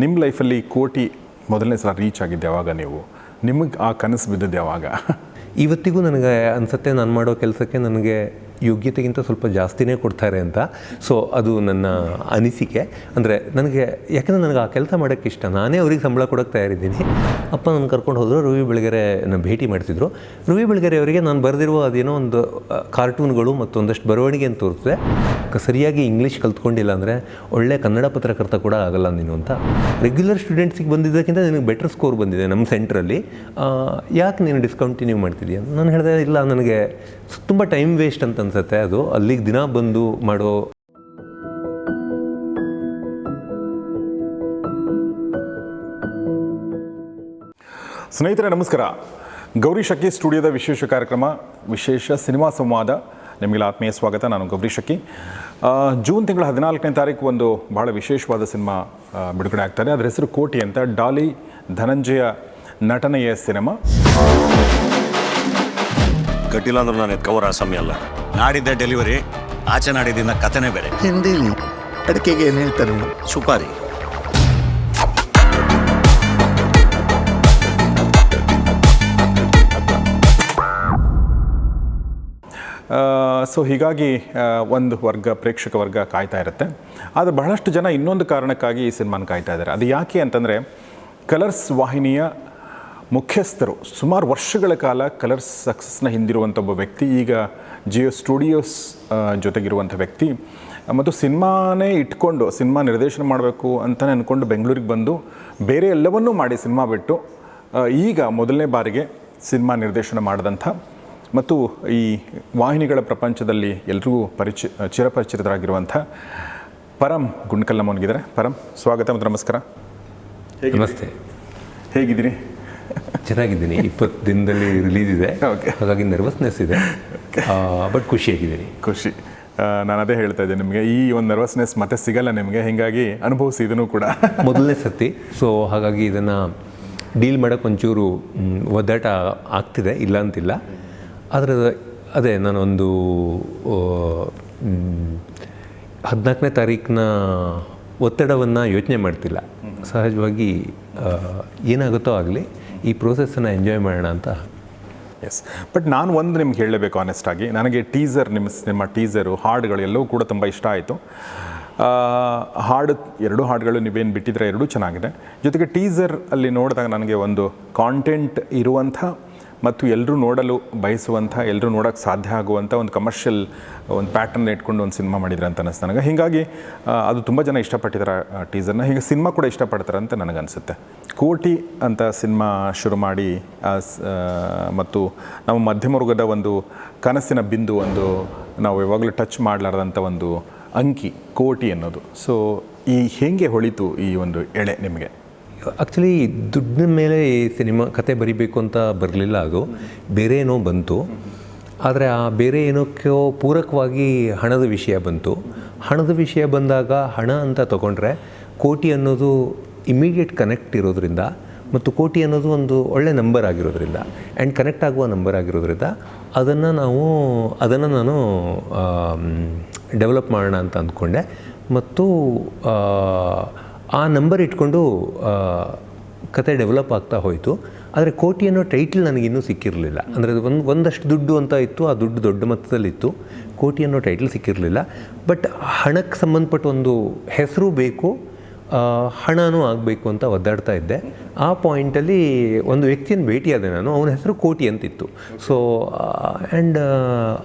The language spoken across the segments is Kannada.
ನಿಮ್ಮ ಲೈಫಲ್ಲಿ ಕೋಟಿ ಮೊದಲನೇ ಸಲ ರೀಚ್ ಆಗಿದ್ದು ಯಾವಾಗ ನೀವು? ನಿಮಗೆ ಆ ಕನಸು ಬಿದ್ದದ್ದು ಯಾವಾಗ? ಇವತ್ತಿಗೂ ನನಗೆ ಅನಿಸುತ್ತೆ ನಾನು ಮಾಡೋ ಕೆಲಸಕ್ಕೆ ನನಗೆ ಯೋಗ್ಯತೆಗಿಂತ ಸ್ವಲ್ಪ ಜಾಸ್ತಿನೇ ಕೊಡ್ತಾರೆ ಅಂತ. ಸೊ ಅದು ನನ್ನ ಅನಿಸಿಕೆ. ಅಂದರೆ ನನಗೆ, ಯಾಕಂದರೆ ನನಗೆ ಆ ಕೆಲಸ ಮಾಡೋಕ್ಕೆ ಇಷ್ಟ. ನಾನೇ ಅವ್ರಿಗೆ ಸಂಬಳ ಕೊಡೋಕ್ಕೆ ತಯಾರಿದ್ದೀನಿ. ಅಪ್ಪ ನನ್ನ ಕರ್ಕೊಂಡು ಹೋದರು, ರವಿ ಬೆಳಗೆರೆ ಭೇಟಿ ಮಾಡ್ತಿದ್ರು. ರವಿ ಬೆಳಗೆರೆ ಅವರಿಗೆ ನಾನು ಬರೆದಿರುವ ಅದೇನೋ ಒಂದು ಕಾರ್ಟೂನ್ಗಳು ಮತ್ತು ಒಂದಷ್ಟು ಬರವಣಿಗೆ ಅಂತ ತೋರಿಸಿದೆ. ಸರಿಯಾಗಿ ಇಂಗ್ಲೀಷ್ ಕಲ್ತ್ಕೊಂಡಿಲ್ಲ ಅಂದರೆ ಒಳ್ಳೆ ಕನ್ನಡ ಪತ್ರಕರ್ತ ಕೂಡ ಆಗಲ್ಲ ನೀನು ಅಂತ. ರೆಗ್ಯುಲರ್ ಸ್ಟೂಡೆಂಟ್ಸಿಗೆ ಬಂದಿದ್ದಕ್ಕಿಂತ ನಿನಗೆ ಬೆಟರ್ ಸ್ಕೋರ್ ಬಂದಿದೆ ನಮ್ಮ ಸೆಂಟ್ರಲ್ಲಿ ಯಾಕೆ ನೀನು ಡಿಸ್ಕಂಟಿನ್ಯೂ ಮಾಡ್ತಿದ್ದೀಯ ನಾನು ಹೇಳಿದೆ, ಇಲ್ಲ, ನನಗೆ ತುಂಬ ಟೈಮ್ ವೇಸ್ಟ್ ಅಂತ ಅನ್ಸುತ್ತೆ ಅದು. ಅಲ್ಲಿಗೆ ದಿನ ಬಂದು ಮಾಡೋ ಸ್ನೇಹಿತರೆ, ನಮಸ್ಕಾರ. ಗೌರಿ ಶಕ್ಕಿ ಸ್ಟುಡಿಯೋದ ವಿಶೇಷ ಕಾರ್ಯಕ್ರಮ, ವಿಶೇಷ ಸಿನಿಮಾ ಸಂವಾದ. ನಿಮಗೆಲ್ಲ ಆತ್ಮೀಯ ಸ್ವಾಗತ. ನಾನು ಗೌರಿ ಶಕ್ಕಿ ಜೂನ್ ತಿಂಗಳ ಹದಿನಾಲ್ಕನೇ ತಾರೀಕು ಒಂದು ಬಹಳ ವಿಶೇಷವಾದ ಸಿನಿಮಾ ಬಿಡುಗಡೆ ಆಗ್ತಾರೆ ಅದರ ಹೆಸರು ಕೋಟಿ ಅಂತ. ಡಾಲಿ ಧನಂಜಯ ನಟನೆಯ ಸಿನಿಮಾ. ಕಟ್ಟಿಲ್ಲ ಅಂದ್ರೆ ನಾನು ಕವರ್ ಸಮಯ ಅಲ್ಲ. ನಾಡಿದ್ದೆ ಡೆಲಿವರಿ ಆಚೆ ನಾಡಿದ್ದಿನ ಕಥೆನೇ ಬೇರೆ. ಹಿಂದಿ ಅಡಿಕೆಗೆ ಏನು ಹೇಳ್ತಾರೆ ಸುಪಾರಿ. ಸೊ ಹೀಗಾಗಿ ಒಂದು ವರ್ಗ ಪ್ರೇಕ್ಷಕ ವರ್ಗ ಕಾಯ್ತಾ ಇರುತ್ತೆ. ಆದರೆ ಬಹಳಷ್ಟು ಜನ ಇನ್ನೊಂದು ಕಾರಣಕ್ಕಾಗಿ ಈ ಸಿನಿಮಾನ ಕಾಯ್ತಾ ಇದ್ದಾರೆ. ಅದು ಯಾಕೆ ಅಂತಂದರೆ ಕಲರ್ಸ್ ವಾಹಿನಿಯ ಮುಖ್ಯಸ್ಥರು. ಸುಮಾರು ವರ್ಷಗಳ ಕಾಲ ಕಲರ್ಸ್ ಸಕ್ಸಸ್ನ ಹಿಂದಿರುವಂಥ ಒಬ್ಬ ವ್ಯಕ್ತಿ ಈಗ ಜಿಯೋ ಸ್ಟುಡಿಯೋಸ್ ಜೊತೆಗಿರುವಂಥ ವ್ಯಕ್ತಿ. ಮತ್ತು ಸಿನಿಮಾನೇ ಇಟ್ಕೊಂಡು ಸಿನಿಮಾ ನಿರ್ದೇಶನ ಮಾಡಬೇಕು ಅಂತಲೇ ಅಂದ್ಕೊಂಡು ಬೆಂಗಳೂರಿಗೆ ಬಂದು ಬೇರೆ ಎಲ್ಲವನ್ನೂ ಮಾಡಿ ಸಿನಿಮಾ ಬಿಟ್ಟು ಈಗ ಮೊದಲನೇ ಬಾರಿಗೆ ಸಿನಿಮಾ ನಿರ್ದೇಶನ ಮಾಡಿದಂಥ ಮತ್ತು ಈ ವಾಹಿನಿಗಳ ಪ್ರಪಂಚದಲ್ಲಿ ಎಲ್ರಿಗೂ ಪರಿಚಿ ಚಿರಪರಿಚಿತರಾಗಿರುವಂಥ ಪರಂ ಗುಂಡ್ಕಲ್ ನಮ್ಮನಿಗಿದ್ದಾರೆ ಪರಂ ಸ್ವಾಗತ ಮತ್ತು ನಮಸ್ಕಾರ. ನಮಸ್ತೆ. ಹೇಗಿದ್ದೀರಿ? ಚೆನ್ನಾಗಿದ್ದೀನಿ. ಇಪ್ಪತ್ತು ದಿನದಲ್ಲಿ ರಿಲೀಸ್ ಇದೆ. ಹಾಗಾಗಿ ನರ್ವಸ್ನೆಸ್ ಇದೆ. ಬಟ್ ಖುಷಿಯಾಗಿದ್ದೀನಿ. ಖುಷಿ. ನಾನು ಅದೇ ಹೇಳ್ತಾ ಇದ್ದೆ ನಿಮಗೆ ಈ ಒಂದು ನರ್ವಸ್ನೆಸ್ ಮತ್ತೆ ಸಿಗಲ್ಲ ನಿಮಗೆ ಹೀಗಾಗಿ ಅನುಭವಿಸಿ ಇದನ್ನು ಕೂಡ. ಮೊದಲನೇ ಸತಿ ಸೊ ಹಾಗಾಗಿ ಇದನ್ನು ಡೀಲ್ ಮಾಡೋಕ್ಕೆ ಒಂಚೂರು ಒದ್ದಾಟ ಆಗ್ತಿದೆ ಇಲ್ಲ ಅಂತಿಲ್ಲ. ಆದರೆ ಅದೇ ನಾನೊಂದು ಹದಿನಾಲ್ಕನೇ ತಾರೀಕಿನ ಒತ್ತಡವನ್ನು ಯೋಚನೆ ಮಾಡ್ತಿಲ್ಲ. ಸಹಜವಾಗಿ ಏನಾಗುತ್ತೋ ಆಗಲಿ ಈ ಪ್ರೋಸೆಸ್ಸನ್ನು ಎಂಜಾಯ್ ಮಾಡೋಣ ಅಂತ. ಎಸ್ ಬಟ್ ನಾನು ಒಂದು ನಿಮ್ಗೆ ಹೇಳಬೇಕು ಆನೆಸ್ಟಾಗಿ ನನಗೆ ಟೀಸರ್ ನಿಮ್ಮ ನಿಮ್ಮ ಟೀಸರು ಹಾಡುಗಳು ಎಲ್ಲವೂ ಕೂಡ ತುಂಬ ಇಷ್ಟ ಆಯಿತು. ಹಾಡು, ಎರಡು ಹಾಡುಗಳು ನೀವೇನು ಬಿಟ್ಟಿದ್ರೆ ಎರಡೂ ಚೆನ್ನಾಗಿದೆ. ಜೊತೆಗೆ ಟೀಸರ್ ಅಲ್ಲಿ ನೋಡಿದಾಗ ನನಗೆ ಒಂದು ಕಾಂಟೆಂಟ್ ಇರುವಂಥ ಮತ್ತು ಎಲ್ಲರೂ ನೋಡಲು ಬಯಸುವಂಥ, ಎಲ್ಲರೂ ನೋಡೋಕ್ಕೆ ಸಾಧ್ಯ ಆಗುವಂಥ ಒಂದು ಕಮರ್ಷಿಯಲ್ ಒಂದು ಪ್ಯಾಟರ್ನ್ ಇಟ್ಕೊಂಡು ಒಂದು ಸಿನಿಮಾ ಮಾಡಿದ್ರೆ ಅಂತ ಅನ್ನಿಸ್ತು ನನಗೆ. ಹೀಗಾಗಿ ಅದು ತುಂಬ ಜನ ಇಷ್ಟಪಟ್ಟಿದ್ದಾರೆ ಟೀಸರ್ನ ಹೀಗೆ ಸಿನಿಮಾ ಕೂಡ ಇಷ್ಟಪಡ್ತಾರೆ ಅಂತ ನನಗನ್ಸುತ್ತೆ. ಕೋಟಿ ಅಂತ ಸಿನಿಮಾ ಶುರು ಮಾಡಿ ಮತ್ತು ನಮ್ಮ ಮಧ್ಯಮ ವರ್ಗದ ಒಂದು ಕನಸಿನ ಬಿಂದು, ಒಂದು ನಾವು ಯಾವಾಗಲೂ ಟಚ್ ಮಾಡಲಾರ್ದಂಥ ಒಂದು ಅಂಕಿ, ಕೋಟಿ ಅನ್ನೋದು. ಸೊ ಈ ಹೇಗೆ ಹೊಳಿತು ಈ ಒಂದು ಎಳೆ ನಿಮಗೆ? ಆ್ಯಕ್ಚುಲಿ ದುಡ್ಡಿನ ಮೇಲೆ ಈ ಸಿನಿಮಾ ಕತೆ ಬರಿಬೇಕು ಅಂತ ಬರಲಿಲ್ಲ ಅದು. ಬೇರೆ ಏನೋ ಬಂತು. ಆದರೆ ಆ ಬೇರೆ ಏನಕ್ಕೋ ಪೂರಕವಾಗಿ ಹಣದ ವಿಷಯ ಬಂತು. ಹಣದ ವಿಷಯ ಬಂದಾಗ ಹಣ ಅಂತ ತಗೊಂಡ್ರೆ ಕೋಟಿ ಅನ್ನೋದು ಇಮಿಡಿಯೇಟ್ ಕನೆಕ್ಟ್ ಇರೋದ್ರಿಂದ ಮತ್ತು ಕೋಟಿ ಅನ್ನೋದು ಒಂದು ಒಳ್ಳೆ ನಂಬರ್ ಆಗಿರೋದ್ರಿಂದ. ಆ್ಯಂಡ್ ಕನೆಕ್ಟ್ ಆಗುವ ನಂಬರ್ ಆಗಿರೋದ್ರಿಂದ ಅದನ್ನು ನಾವು, ಅದನ್ನು ನಾನು ಡೆವಲಪ್ ಮಾಡೋಣ ಅಂತ ಅಂದ್ಕೊಂಡೆ. ಮತ್ತು ಆ, ನಂಬರ್ ಇಟ್ಕೊಂಡು ಕತೆ ಡೆವಲಪ್ ಆಗ್ತಾ ಹೋಯಿತು. ಆದರೆ ಕೋಟಿ ಅನ್ನೋ ಟೈಟಲ್ ನನಗಿನ್ನೂ ಸಿಕ್ಕಿರಲಿಲ್ಲ. ಅಂದರೆ ಅದು ಒಂದು ಒಂದಷ್ಟು ದುಡ್ಡು ಅಂತ ಇತ್ತು ಆ ದುಡ್ಡು ದೊಡ್ಡ ಮೊತ್ತದಲ್ಲಿತ್ತು ಕೋಟಿ ಅನ್ನೋ ಟೈಟಲ್ ಸಿಕ್ಕಿರಲಿಲ್ಲ. ಬಟ್ ಹಣಕ್ಕೆ ಸಂಬಂಧಪಟ್ಟ ಒಂದು ಹೆಸರು ಬೇಕು ಹಣನೂ ಆಗಬೇಕು ಅಂತ ಒದ್ದಾಡ್ತಾ ಇದ್ದೆ. ಆ ಪಾಯಿಂಟಲ್ಲಿ ಒಂದು ವ್ಯಕ್ತಿಯನ್ನು ಭೇಟಿಯಾದೆ ನಾನು. ಅವನ ಹೆಸರು ಕೋಟಿ ಅಂತಿತ್ತು. ಸೊ ಆ್ಯಂಡ್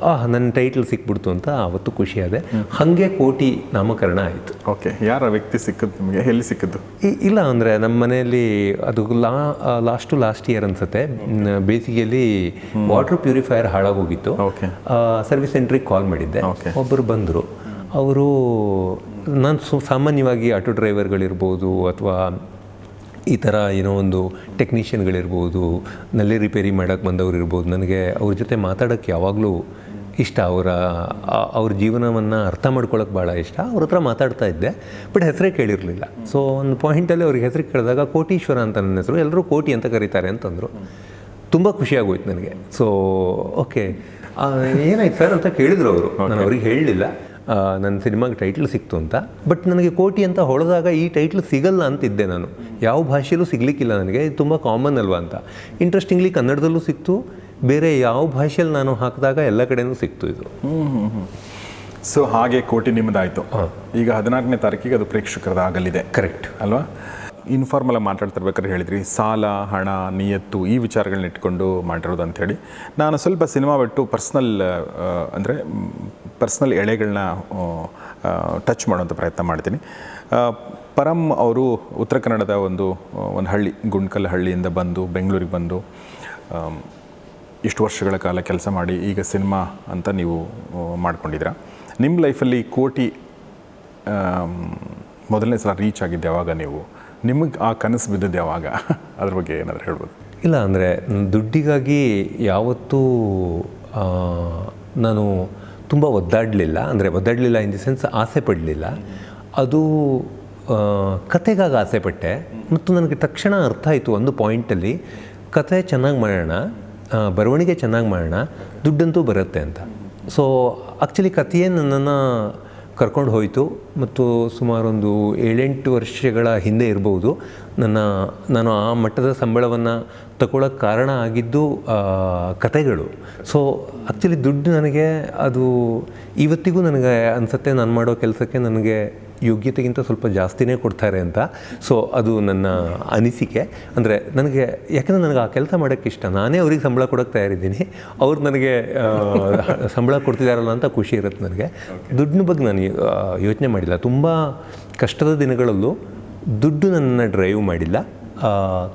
ಆ ನನ್ನ ಟೈಟಲ್ ಸಿಕ್ಬಿಡ್ತು ಅಂತ ಆವತ್ತು ಖುಷಿಯಾದೆ ಹಾಗೆ ಕೋಟಿ ನಾಮಕರಣ ಆಯಿತು. ಓಕೆ ಯಾರ ವ್ಯಕ್ತಿ ಸಿಕ್ಕಿದ್ದು ನಿಮಗೆ? ಎಲ್ಲಿ ಸಿಕ್ಕಿದ್ದು? ಇಲ್ಲ ಅಂದರೆ ನಮ್ಮ ಮನೆಯಲ್ಲಿ ಅದು ಲಾ ಲಾಸ್ಟ್ ಟು ಲಾಸ್ಟ್ ಇಯರ್ ಅನ್ಸುತ್ತೆ. ಬೇಸಿಗೆಯಲ್ಲಿ ವಾಟರ್ ಪ್ಯೂರಿಫೈಯರ್ ಹಾಳಾಗೋಗಿತ್ತು. ಹೋಗಿತ್ತು ಸರ್ವಿಸ್ ಸೆಂಟ್ರಿಗೆ ಕಾಲ್ ಮಾಡಿದ್ದೆ. ಒಬ್ಬರು ಬಂದರು. ಅವರು ನಾನು ಸು ಸಾಮಾನ್ಯವಾಗಿ ಆಟೋ ಡ್ರೈವರ್ಗಳಿರ್ಬೋದು ಅಥವಾ ಈ ಥರ ಏನೋ ಒಂದು ಟೆಕ್ನಿಷಿಯನ್ಗಳಿರ್ಬೋದು ನಲ್ಲಿ ರಿಪೇರಿ ಮಾಡೋಕ್ಕೆ ಬಂದವರು ಇರ್ಬೋದು ನನಗೆ ಅವ್ರ ಜೊತೆ ಮಾತಾಡೋಕ್ಕೆ ಯಾವಾಗಲೂ ಇಷ್ಟ. ಅವರ ಅವ್ರ ಜೀವನವನ್ನು ಅರ್ಥ ಮಾಡ್ಕೊಳ್ಳೋಕೆ ಭಾಳ ಇಷ್ಟ. ಅವ್ರ ಹತ್ರ ಮಾತಾಡ್ತಾ ಇದ್ದೆ ಬಟ್ ಹೆಸರೇ ಕೇಳಿರಲಿಲ್ಲ. ಸೊ ಒಂದು ಪಾಯಿಂಟಲ್ಲಿ ಅವ್ರಿಗೆ ಹೆಸರು ಕೇಳಿದಾಗ ಕೋಟೀಶ್ವರ ಅಂತ ನನ್ನ ಹೆಸರು ಎಲ್ಲರೂ ಕೋಟಿ ಅಂತ ಕರೀತಾರೆ ಅಂತಂದರು. ತುಂಬ ಖುಷಿಯಾಗೋಯ್ತು ನನಗೆ. ಸೊ ಓಕೆ ಏನಾಯ್ತು ಸರ್ ಅಂತ ಕೇಳಿದ್ರು ಅವರು. ನಾನು ಅವ್ರಿಗೆ ಹೇಳಲಿಲ್ಲ ನನ್ನ ಸಿನಿಮಾಗೆ ಟೈಟ್ಲ್ ಸಿಕ್ತು ಅಂತ. ಬಟ್ ನನಗೆ ಕೋಟಿ ಅಂತ ಹೊಳೆದಾಗ ಈ ಟೈಟ್ಲ್ ಸಿಗಲ್ಲ ಅಂತಿದ್ದೆ ನಾನು. ಯಾವ ಭಾಷೆಯಲ್ಲೂ ಸಿಗಲಿಕ್ಕಿಲ್ಲ ನನಗೆ. ಇದು ತುಂಬ ಕಾಮನ್ ಅಲ್ವಾ ಅಂತ. ಇಂಟ್ರೆಸ್ಟಿಂಗ್ಲಿ ಕನ್ನಡದಲ್ಲೂ ಸಿಕ್ತು. ಬೇರೆ ಯಾವ ಭಾಷೆಯಲ್ಲಿ ನಾನು ಹಾಕಿದಾಗ ಎಲ್ಲ ಕಡೆನೂ ಸಿಕ್ತು ಇದು. ಸೊ ಹಾಗೆ ಕೋಟಿ ನಿಮ್ಮದಾಯಿತು. ಈಗ ಹದಿನಾಲ್ಕನೇ ತಾರೀಕಿಗೆ ಅದು ಪ್ರೇಕ್ಷಕರದಾಗಲಿದೆ ಕರೆಕ್ಟ್ ಅಲ್ವಾ? ಇನ್ಫಾರ್ಮಲ್ ಆಗಿ ಮಾತಾಡ್ತಿರ್ಬೇಕಾದ್ರೆ ಹೇಳಿದ್ರಿ ಸಾಲ ಹಣ ನಿಯತ್ತು ಈ ವಿಚಾರಗಳನ್ನ ಇಟ್ಕೊಂಡು ಮಾಡಿರೋದು ಅಂಥೇಳಿ. ನಾನು ಸ್ವಲ್ಪ ಸಿನಿಮಾ ಬಿಟ್ಟು ಪರ್ಸ್ನಲ್ ಅಂದರೆ ಪರ್ಸ್ನಲ್ ಎಳೆಗಳನ್ನ ಟಚ್ ಮಾಡುವಂಥ ಪ್ರಯತ್ನ ಮಾಡ್ತೀನಿ. ಪರಂ ಅವರು ಉತ್ತರ ಕನ್ನಡದ ಒಂದು ಒಂದು ಹಳ್ಳಿ, ಗುಂಡ್ಕಲ್ ಹಳ್ಳಿಯಿಂದ ಬಂದು, ಬೆಂಗಳೂರಿಗೆ ಬಂದು ಇಷ್ಟು ವರ್ಷಗಳ ಕಾಲ ಕೆಲಸ ಮಾಡಿ ಈಗ ಸಿನಿಮಾ ಅಂತ ನೀವು ಮಾಡ್ಕೊಂಡಿದ್ದೀರಾ. ನಿಮ್ಮ ಲೈಫಲ್ಲಿ ಕೋಟಿ ಮೊದಲನೇ ಸಲ ರೀಚ್ ಆಗಿದ್ದು ಯಾವಾಗ ನೀವು? ನಿಮಗೆ ಆ ಕನಸು ಬಿದ್ದದ್ದು ಯಾವಾಗ? ಅದ್ರ ಬಗ್ಗೆ ಏನಾದರೂ ಹೇಳ್ಬೋದು. ಇಲ್ಲ ಅಂದರೆ ದುಡ್ಡಿಗಾಗಿ ಯಾವತ್ತೂ ನಾನು ತುಂಬ ಒದ್ದಾಡಲಿಲ್ಲ, ಅಂದರೆ ಒದ್ದಾಡಲಿಲ್ಲ ಇನ್ ದಿ ಸೆನ್ಸ್ ಆಸೆ ಪಡಲಿಲ್ಲ. ಅದು ಕತೆಗಾಗಿ ಆಸೆ ಪಟ್ಟೆ. ಮತ್ತು ನನಗೆ ತಕ್ಷಣ ಅರ್ಥ ಆಯಿತು ಒಂದು ಪಾಯಿಂಟಲ್ಲಿ ಕತೆ ಚೆನ್ನಾಗಿ ಮಾಡೋಣ ಬರವಣಿಗೆ ಚೆನ್ನಾಗಿ ಮಾಡೋಣ, ದುಡ್ಡಂತೂ ಬರುತ್ತೆ ಅಂತ. ಸೊ ಆ್ಯಕ್ಚುಲಿ ಕಥೆಯೇ ನನ್ನನ್ನು ಕರ್ಕೊಂಡು ಹೋಯಿತು ಮತ್ತು ಸುಮಾರೊಂದು ಏಳೆಂಟು ವರ್ಷಗಳ ಹಿಂದೆ ಇರ್ಬೋದು. ನನ್ನ, ನಾನು ಆ ಮಟ್ಟದ ಸಂಬಳವನ್ನು ತಗೊಳ್ಳೋಕ್ಕೆ ಕಾರಣ ಆಗಿದ್ದು ಕತೆಗಳು ಸೊ ಆ್ಯಕ್ಚುಲಿ ದುಡ್ಡು ನನಗೆ ಅದು ಇವತ್ತಿಗೂ ನನಗೆ ಅನಿಸುತ್ತೆ. ನಾನು ಮಾಡೋ ಕೆಲಸಕ್ಕೆ ನನಗೆ ಯೋಗ್ಯತೆಗಿಂತ ಸ್ವಲ್ಪ ಜಾಸ್ತಿನೇ ಕೊಡ್ತಾರೆ ಅಂತ. ಸೊ ಅದು ನನ್ನ ಅನಿಸಿಕೆ. ಅಂದರೆ ನನಗೆ ಯಾಕಂದರೆ ನನಗೆ ಆ ಕೆಲಸ ಮಾಡೋಕ್ಕೆ ಇಷ್ಟ. ನಾನೇ ಅವ್ರಿಗೆ ಸಂಬಳ ಕೊಡೋಕ್ಕೆ ತಯಾರಿದ್ದೀನಿ. ಅವ್ರು ನನಗೆ ಸಂಬಳ ಕೊಡ್ತಿದ್ದಾರಲ್ಲ ಅಂತ ಖುಷಿ ಇರುತ್ತೆ ನನಗೆ. ದುಡ್ಡಿನ ಬಗ್ಗೆ ನಾನು ಯೋಚನೆ ಮಾಡಿಲ್ಲ. ತುಂಬ ಕಷ್ಟದ ದಿನಗಳಲ್ಲೂ ದುಡ್ಡು ನನ್ನನ್ನು ಡ್ರೈವ್ ಮಾಡಿಲ್ಲ.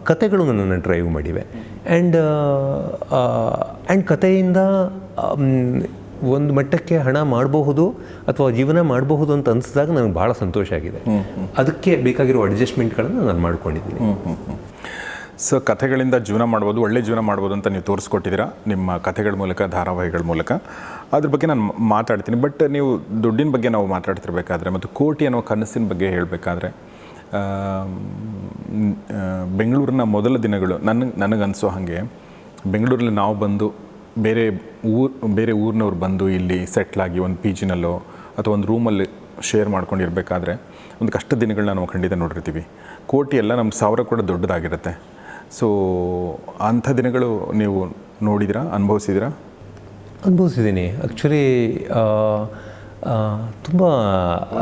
ಕತೆಗಳು ನನ್ನನ್ನು ಡ್ರೈವ್ ಮಾಡಿವೆ. ಆ್ಯಂಡ್ ಆ್ಯಂಡ್ ಕತೆಯಿಂದ ಒಂದು ಮಟ್ಟಕ್ಕೆ ಹಣ ಮಾಡಬಹುದು ಅಥವಾ ಜೀವನ ಮಾಡಬಹುದು ಅಂತ ಅನಿಸಿದಾಗ ನನಗೆ ಭಾಳ ಸಂತೋಷ ಆಗಿದೆ. ಅದಕ್ಕೆ ಬೇಕಾಗಿರೋ ಅಡ್ಜಸ್ಟ್ಮೆಂಟ್ಗಳನ್ನು ನಾನು ಮಾಡ್ಕೊಂಡಿದ್ದೀನಿ. ಸೊ ಕಥೆಗಳಿಂದ ಜೀವನ ಮಾಡ್ಬೋದು ಒಳ್ಳೆ ಜೀವನ ಮಾಡ್ಬೋದು ಅಂತ ನೀವು ತೋರಿಸ್ಕೊಟ್ಟಿದ್ದೀರಾ? ನಿಮ್ಮ ಕಥೆಗಳ ಮೂಲಕ ಧಾರಾವಾಹಿಗಳ ಮೂಲಕ. ಅದ್ರ ಬಗ್ಗೆ ನಾನು ಮಾತಾಡ್ತೀನಿ. ಬಟ್ ನೀವು ದುಡ್ಡಿನ ಬಗ್ಗೆ ನಾವು ಮಾತಾಡ್ತಿರ್ಬೇಕಾದ್ರೆ ಮತ್ತು ಕೋಟಿ ಅನ್ನೋ ಕನಸಿನ ಬಗ್ಗೆ ಹೇಳಬೇಕಾದ್ರೆ ಬೆಂಗಳೂರಿನ ಮೊದಲ ದಿನಗಳು ನನಗೆ ನನಗನ್ಸೋ ಹಾಗೆ ಬೆಂಗಳೂರಲ್ಲಿ ನಾವು ಬಂದು ಬೇರೆ ಊರು ಬೇರೆ ಊರಿನವ್ರು ಬಂದು ಇಲ್ಲಿ ಸೆಟ್ಲಾಗಿ ಒಂದು ಪಿ ಜಿನಲ್ಲೋ ಅಥವಾ ಒಂದು ರೂಮಲ್ಲಿ ಶೇರ್ ಮಾಡ್ಕೊಂಡಿರ್ಬೇಕಾದ್ರೆ ಒಂದು ಕಷ್ಟ ದಿನಗಳನ್ನ ನಾವು ಖಂಡಿತ ನೋಡಿರ್ತೀವಿ. ಕೋಟಿ ಎಲ್ಲ ನಮ್ಮ ಸಾವಿರ ಕೂಡ ದೊಡ್ಡದಾಗಿರುತ್ತೆ. ಸೊ, ಅಂಥ ದಿನಗಳು ನೀವು ನೋಡಿದಿರಾ, ಅನುಭವಿಸಿದಿರಾ? ಅನುಭವಿಸಿದ್ದೀನಿ. ಆ್ಯಕ್ಚುಲಿ ತುಂಬ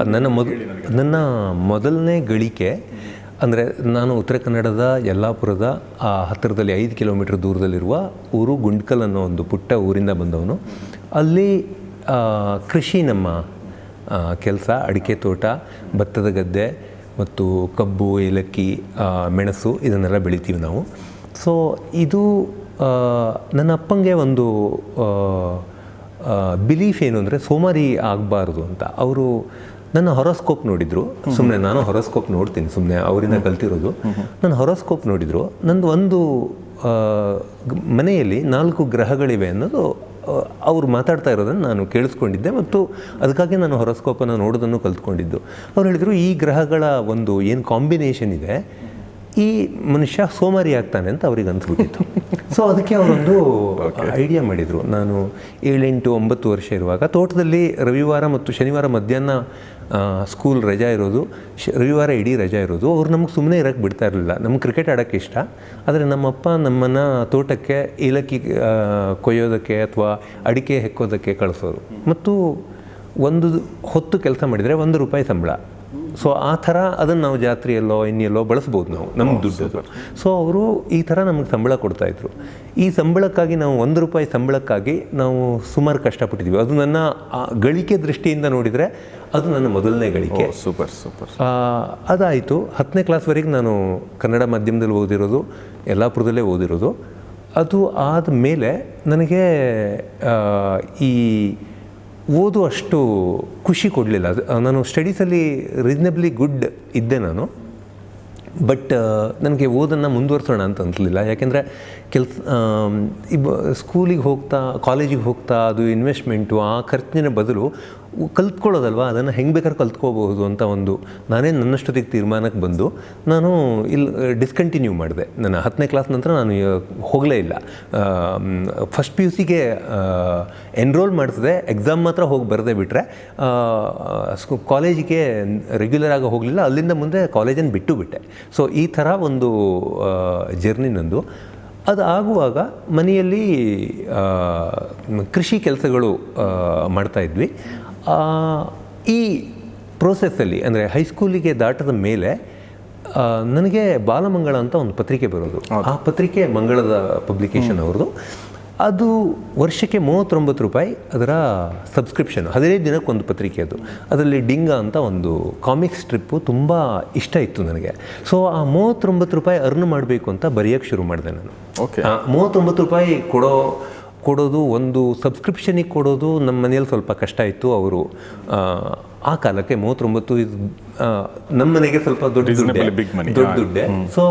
ನನ್ನ ಮೊದ ನನ್ನ ಮೊದಲನೇ ಗಳಿಕೆ ಅಂದರೆ ನಾನು ಉತ್ತರ ಕನ್ನಡದ ಯಲ್ಲಾಪುರದ, ಆ ಹತ್ತಿರದಲ್ಲಿ ಐದು ಕಿಲೋಮೀಟ್ರ್ ದೂರದಲ್ಲಿರುವ ಊರು ಗುಂಡ್ಕಲ್ ಅನ್ನೋ ಒಂದು ಪುಟ್ಟ ಊರಿಂದ ಬಂದವನು. ಅಲ್ಲಿ ಕೃಷಿ ನಮ್ಮ ಕೆಲಸ, ಅಡಿಕೆ ತೋಟ, ಭತ್ತದ ಗದ್ದೆ ಮತ್ತು ಕಬ್ಬು, ಏಲಕ್ಕಿ ಮೆಣಸು ಇದನ್ನೆಲ್ಲ ಬೆಳಿತೀವಿ ನಾವು. ಸೊ ಇದು ನನ್ನ ಅಪ್ಪಂಗೆ ಒಂದು ಬಿಲೀಫ್ ಏನು ಅಂದರೆ ಸೋಮಾರಿ ಆಗಬಾರ್ದು ಅಂತ. ಅವರು ನನ್ನ ಹೊರೋಸ್ಕೋಪ್ ನೋಡಿದ್ರು. ಸುಮ್ಮನೆ ನಾನು ಹೊರೋಸ್ಕೋಪ್ ನೋಡ್ತೀನಿ ಸುಮ್ಮನೆ ಅವರಿಂದ ಕಲ್ತಿರೋದು. ನನ್ನ ಹೊರೋಸ್ಕೋಪ್ ನೋಡಿದ್ರು. ನಂದು ಒಂದು ಮನೆಯಲ್ಲಿ ನಾಲ್ಕು ಗ್ರಹಗಳಿವೆ ಅನ್ನೋದು ಅವ್ರು ಮಾತಾಡ್ತಾ ಇರೋದನ್ನು ನಾನು ಕೇಳಿಸ್ಕೊಂಡಿದ್ದೆ ಮತ್ತು ಅದಕ್ಕಾಗಿ ನಾನು ಹೊರೋಸ್ಕೋಪನ್ನು ನೋಡೋದನ್ನು ಕಲ್ತ್ಕೊಂಡಿದ್ದು. ಅವ್ರು ಹೇಳಿದರು ಈ ಗ್ರಹಗಳ ಒಂದು ಏನು ಕಾಂಬಿನೇಷನ್ ಇದೆ ಈ ಮನುಷ್ಯ ಸೋಮಾರಿ ಆಗ್ತಾನೆ ಅಂತ ಅವ್ರಿಗೆ ಅನ್ಸ್ಬಿಟ್ಟಿತ್ತು. ಸೊ ಅದಕ್ಕೆ ಅವರೊಂದು ಐಡಿಯಾ ಮಾಡಿದರು. ನಾನು ಏಳೆಂಟು ಒಂಬತ್ತು ವರ್ಷ ಇರುವಾಗ ತೋಟದಲ್ಲಿ ರವಿವಾರ ಮತ್ತು ಶನಿವಾರ ಮಧ್ಯಾಹ್ನ ಸ್ಕೂಲ್ ರಜಾ ಇರೋದು ರವಿವಾರ ಇಡೀ ರಜಾ ಇರೋದು. ಅವ್ರು ನಮಗೆ ಸುಮ್ಮನೆ ಇರೋಕ್ಕೆ ಬಿಡ್ತಾ ಇರಲಿಲ್ಲ. ನಮ್ಗೆ ಕ್ರಿಕೆಟ್ ಆಡೋಕ್ಕೆ ಇಷ್ಟ. ಆದರೆ ನಮ್ಮಪ್ಪ ನಮ್ಮನ್ನು ತೋಟಕ್ಕೆ ಏಲಕ್ಕಿ ಕೊಯ್ಯೋದಕ್ಕೆ ಅಥವಾ ಅಡಿಕೆ ಹೆಕ್ಕೋದಕ್ಕೆ ಕಳಿಸೋರು. ಮತ್ತು ಒಂದು ಹೊತ್ತು ಕೆಲಸ ಮಾಡಿದರೆ ಒಂದು ರೂಪಾಯಿ ಸಂಬಳ. ಸೊ ಆ ಥರ ಅದನ್ನು ನಾವು ಜಾತ್ರೆಯಲ್ಲೋ ಇನ್ನೆಲ್ಲೋ ಬಳಸ್ಬೋದು ನಾವು ನಮ್ಮ ದುಡ್ಡು ಸೊ ಅವರು ಈ ಥರ ನಮಗೆ ಸಂಬಳ ಕೊಡ್ತಾಯಿದ್ರು ಈ ಸಂಬಳಕ್ಕಾಗಿ ನಾವು ಒಂದು ರೂಪಾಯಿ ಸಂಬಳಕ್ಕಾಗಿ ನಾವು ಸುಮಾರು ಕಷ್ಟಪಟ್ಟಿದ್ದೀವಿ. ಅದು ನನ್ನ ಗಳಿಕೆ ದೃಷ್ಟಿಯಿಂದ ನೋಡಿದರೆ ಅದು ನನ್ನ ಮೊದಲನೇ ಗಳಿಕೆ. ಸೂಪರ್ ಸೂಪರ್ ಅದಾಯಿತು. ಹತ್ತನೇ ಕ್ಲಾಸ್ವರೆಗೆ ನಾನು ಕನ್ನಡ ಮಾಧ್ಯಮದಲ್ಲಿ ಓದಿರೋದು ಯಲ್ಲಾಪುರದಲ್ಲೇ ಓದಿರೋದು. ಅದು ಆದ ಮೇಲೆ ನನಗೆ ಈ ಓದು ಅಷ್ಟು ಖುಷಿ ಕೊಡಲಿಲ್ಲ. ನಾನು ಸ್ಟಡೀಸಲ್ಲಿ ರೀಸನಬ್ಲಿ ಗುಡ್ ಇದ್ದೆ ನಾನು. ಬಟ್ ನನಗೆ ಓದನ್ನು ಮುಂದುವರ್ಸೋಣ ಅಂತ ಅನ್ಸಲಿಲ್ಲ. ಯಾಕೆಂದರೆ ಕೆಲಸ ಇಬ್ಬ ಸ್ಕೂಲಿಗೆ ಹೋಗ್ತಾ ಕಾಲೇಜಿಗೆ ಹೋಗ್ತಾ, ಅದು ಇನ್ವೆಸ್ಟ್ಮೆಂಟು ಆ, ಖರ್ಚಿನ ಬದಲು ಕಲ್ತ್ಕೊಳ್ಳೋದಲ್ವಾ? ಅದನ್ನು ಹೆಂಗೆ ಬೇಕಾದ್ರೆ ಕಲ್ತ್ಕೋಬಹುದು ಅಂತ ಒಂದು ನಾನೇ ನನ್ನಷ್ಟೊತ್ತಿಗೆ ತೀರ್ಮಾನಕ್ಕೆ ಬಂದು ನಾನು ಇಲ್ಲಿ ಡಿಸ್ಕಂಟಿನ್ಯೂ ಮಾಡಿದೆ. ನನ್ನ ಹತ್ತನೇ ಕ್ಲಾಸ್ ನಂತರ ನಾನು ಹೋಗಲೇ ಇಲ್ಲ. ಫಸ್ಟ್ ಪಿ ಯು ಸಿಗೆ ಎನ್ರೋಲ್ ಮಾಡಿಸಿದೆ ಎಕ್ಸಾಮ್ ಮಾತ್ರ ಹೋಗಿ ಬರದೆ ಬಿಟ್ಟರೆ ಕಾಲೇಜಿಗೆ ರೆಗ್ಯುಲರ್ ಆಗಿ ಹೋಗಲಿಲ್ಲ. ಅಲ್ಲಿಂದ ಮುಂದೆ ಕಾಲೇಜನ್ನು ಬಿಟ್ಟು ಬಿಟ್ಟೆ. ಸೊ ಈ ಥರ ಒಂದು ಜರ್ನಿ ನಂದು. ಅದು ಆಗುವಾಗ ಮನೆಯಲ್ಲಿ ಕೃಷಿ ಕೆಲಸಗಳು ಮಾಡ್ತಾ ಇದ್ವಿ. ಆ, ಈ ಪ್ರೋಸೆಸ್ಸಲ್ಲಿ ಅಂದರೆ ಹೈಸ್ಕೂಲಿಗೆ ದಾಟದ ಮೇಲೆ ನನಗೆ ಬಾಲಮಂಗಳ ಅಂತ ಒಂದು ಪತ್ರಿಕೆ ಬರೋದು. ಆ ಪತ್ರಿಕೆ ಮಂಗಳದ ಪಬ್ಲಿಕೇಶನ್ ಅವ್ರದ್ದು. ಅದು ವರ್ಷಕ್ಕೆ ಮೂವತ್ತೊಂಬತ್ತು ರೂಪಾಯಿ ಅದರ ಸಬ್ಸ್ಕ್ರಿಪ್ಷನ್ ಹದಿನೈದು ದಿನಕ್ಕೆ ಒಂದು ಪತ್ರಿಕೆ ಅದು. ಅದರಲ್ಲಿ ಡಿಂಗ ಅಂತ ಒಂದು ಕಾಮಿಕ್ ಸ್ಟ್ರಿಪ್ಪು ತುಂಬ ಇಷ್ಟ ಇತ್ತು ನನಗೆ. ಸೊ ಆ ಮೂವತ್ತೊಂಬತ್ತು ರೂಪಾಯಿ ಅರ್ನ್ ಮಾಡಬೇಕು ಅಂತ ಬರೆಯೋಕ್ಕೆ ಶುರು ಮಾಡಿದೆ ನಾನು. ಓಕೆ ಮೂವತ್ತೊಂಬತ್ತು ರೂಪಾಯಿ ಕೊಡೋ ಕೊಡೋದು ಒಂದು ಸಬ್ಸ್ಕ್ರಿಪ್ಷನಿಗೆ ಕೊಡೋದು ನಮ್ಮ ಮನೆಯಲ್ಲಿ ಸ್ವಲ್ಪ ಕಷ್ಟ ಇತ್ತು ಅವರು. ಆ ಕಾಲಕ್ಕೆ ಮೂವತ್ತೊಂಬತ್ತು ಇದು ನಮ್ಮ ಮನೆಗೆ ಸ್ವಲ್ಪ ದೊಡ್ಡ ದುಡ್ಡೆ ದುಡ್ಡೇ. ದುಡ್ಡೆ. ಸೊ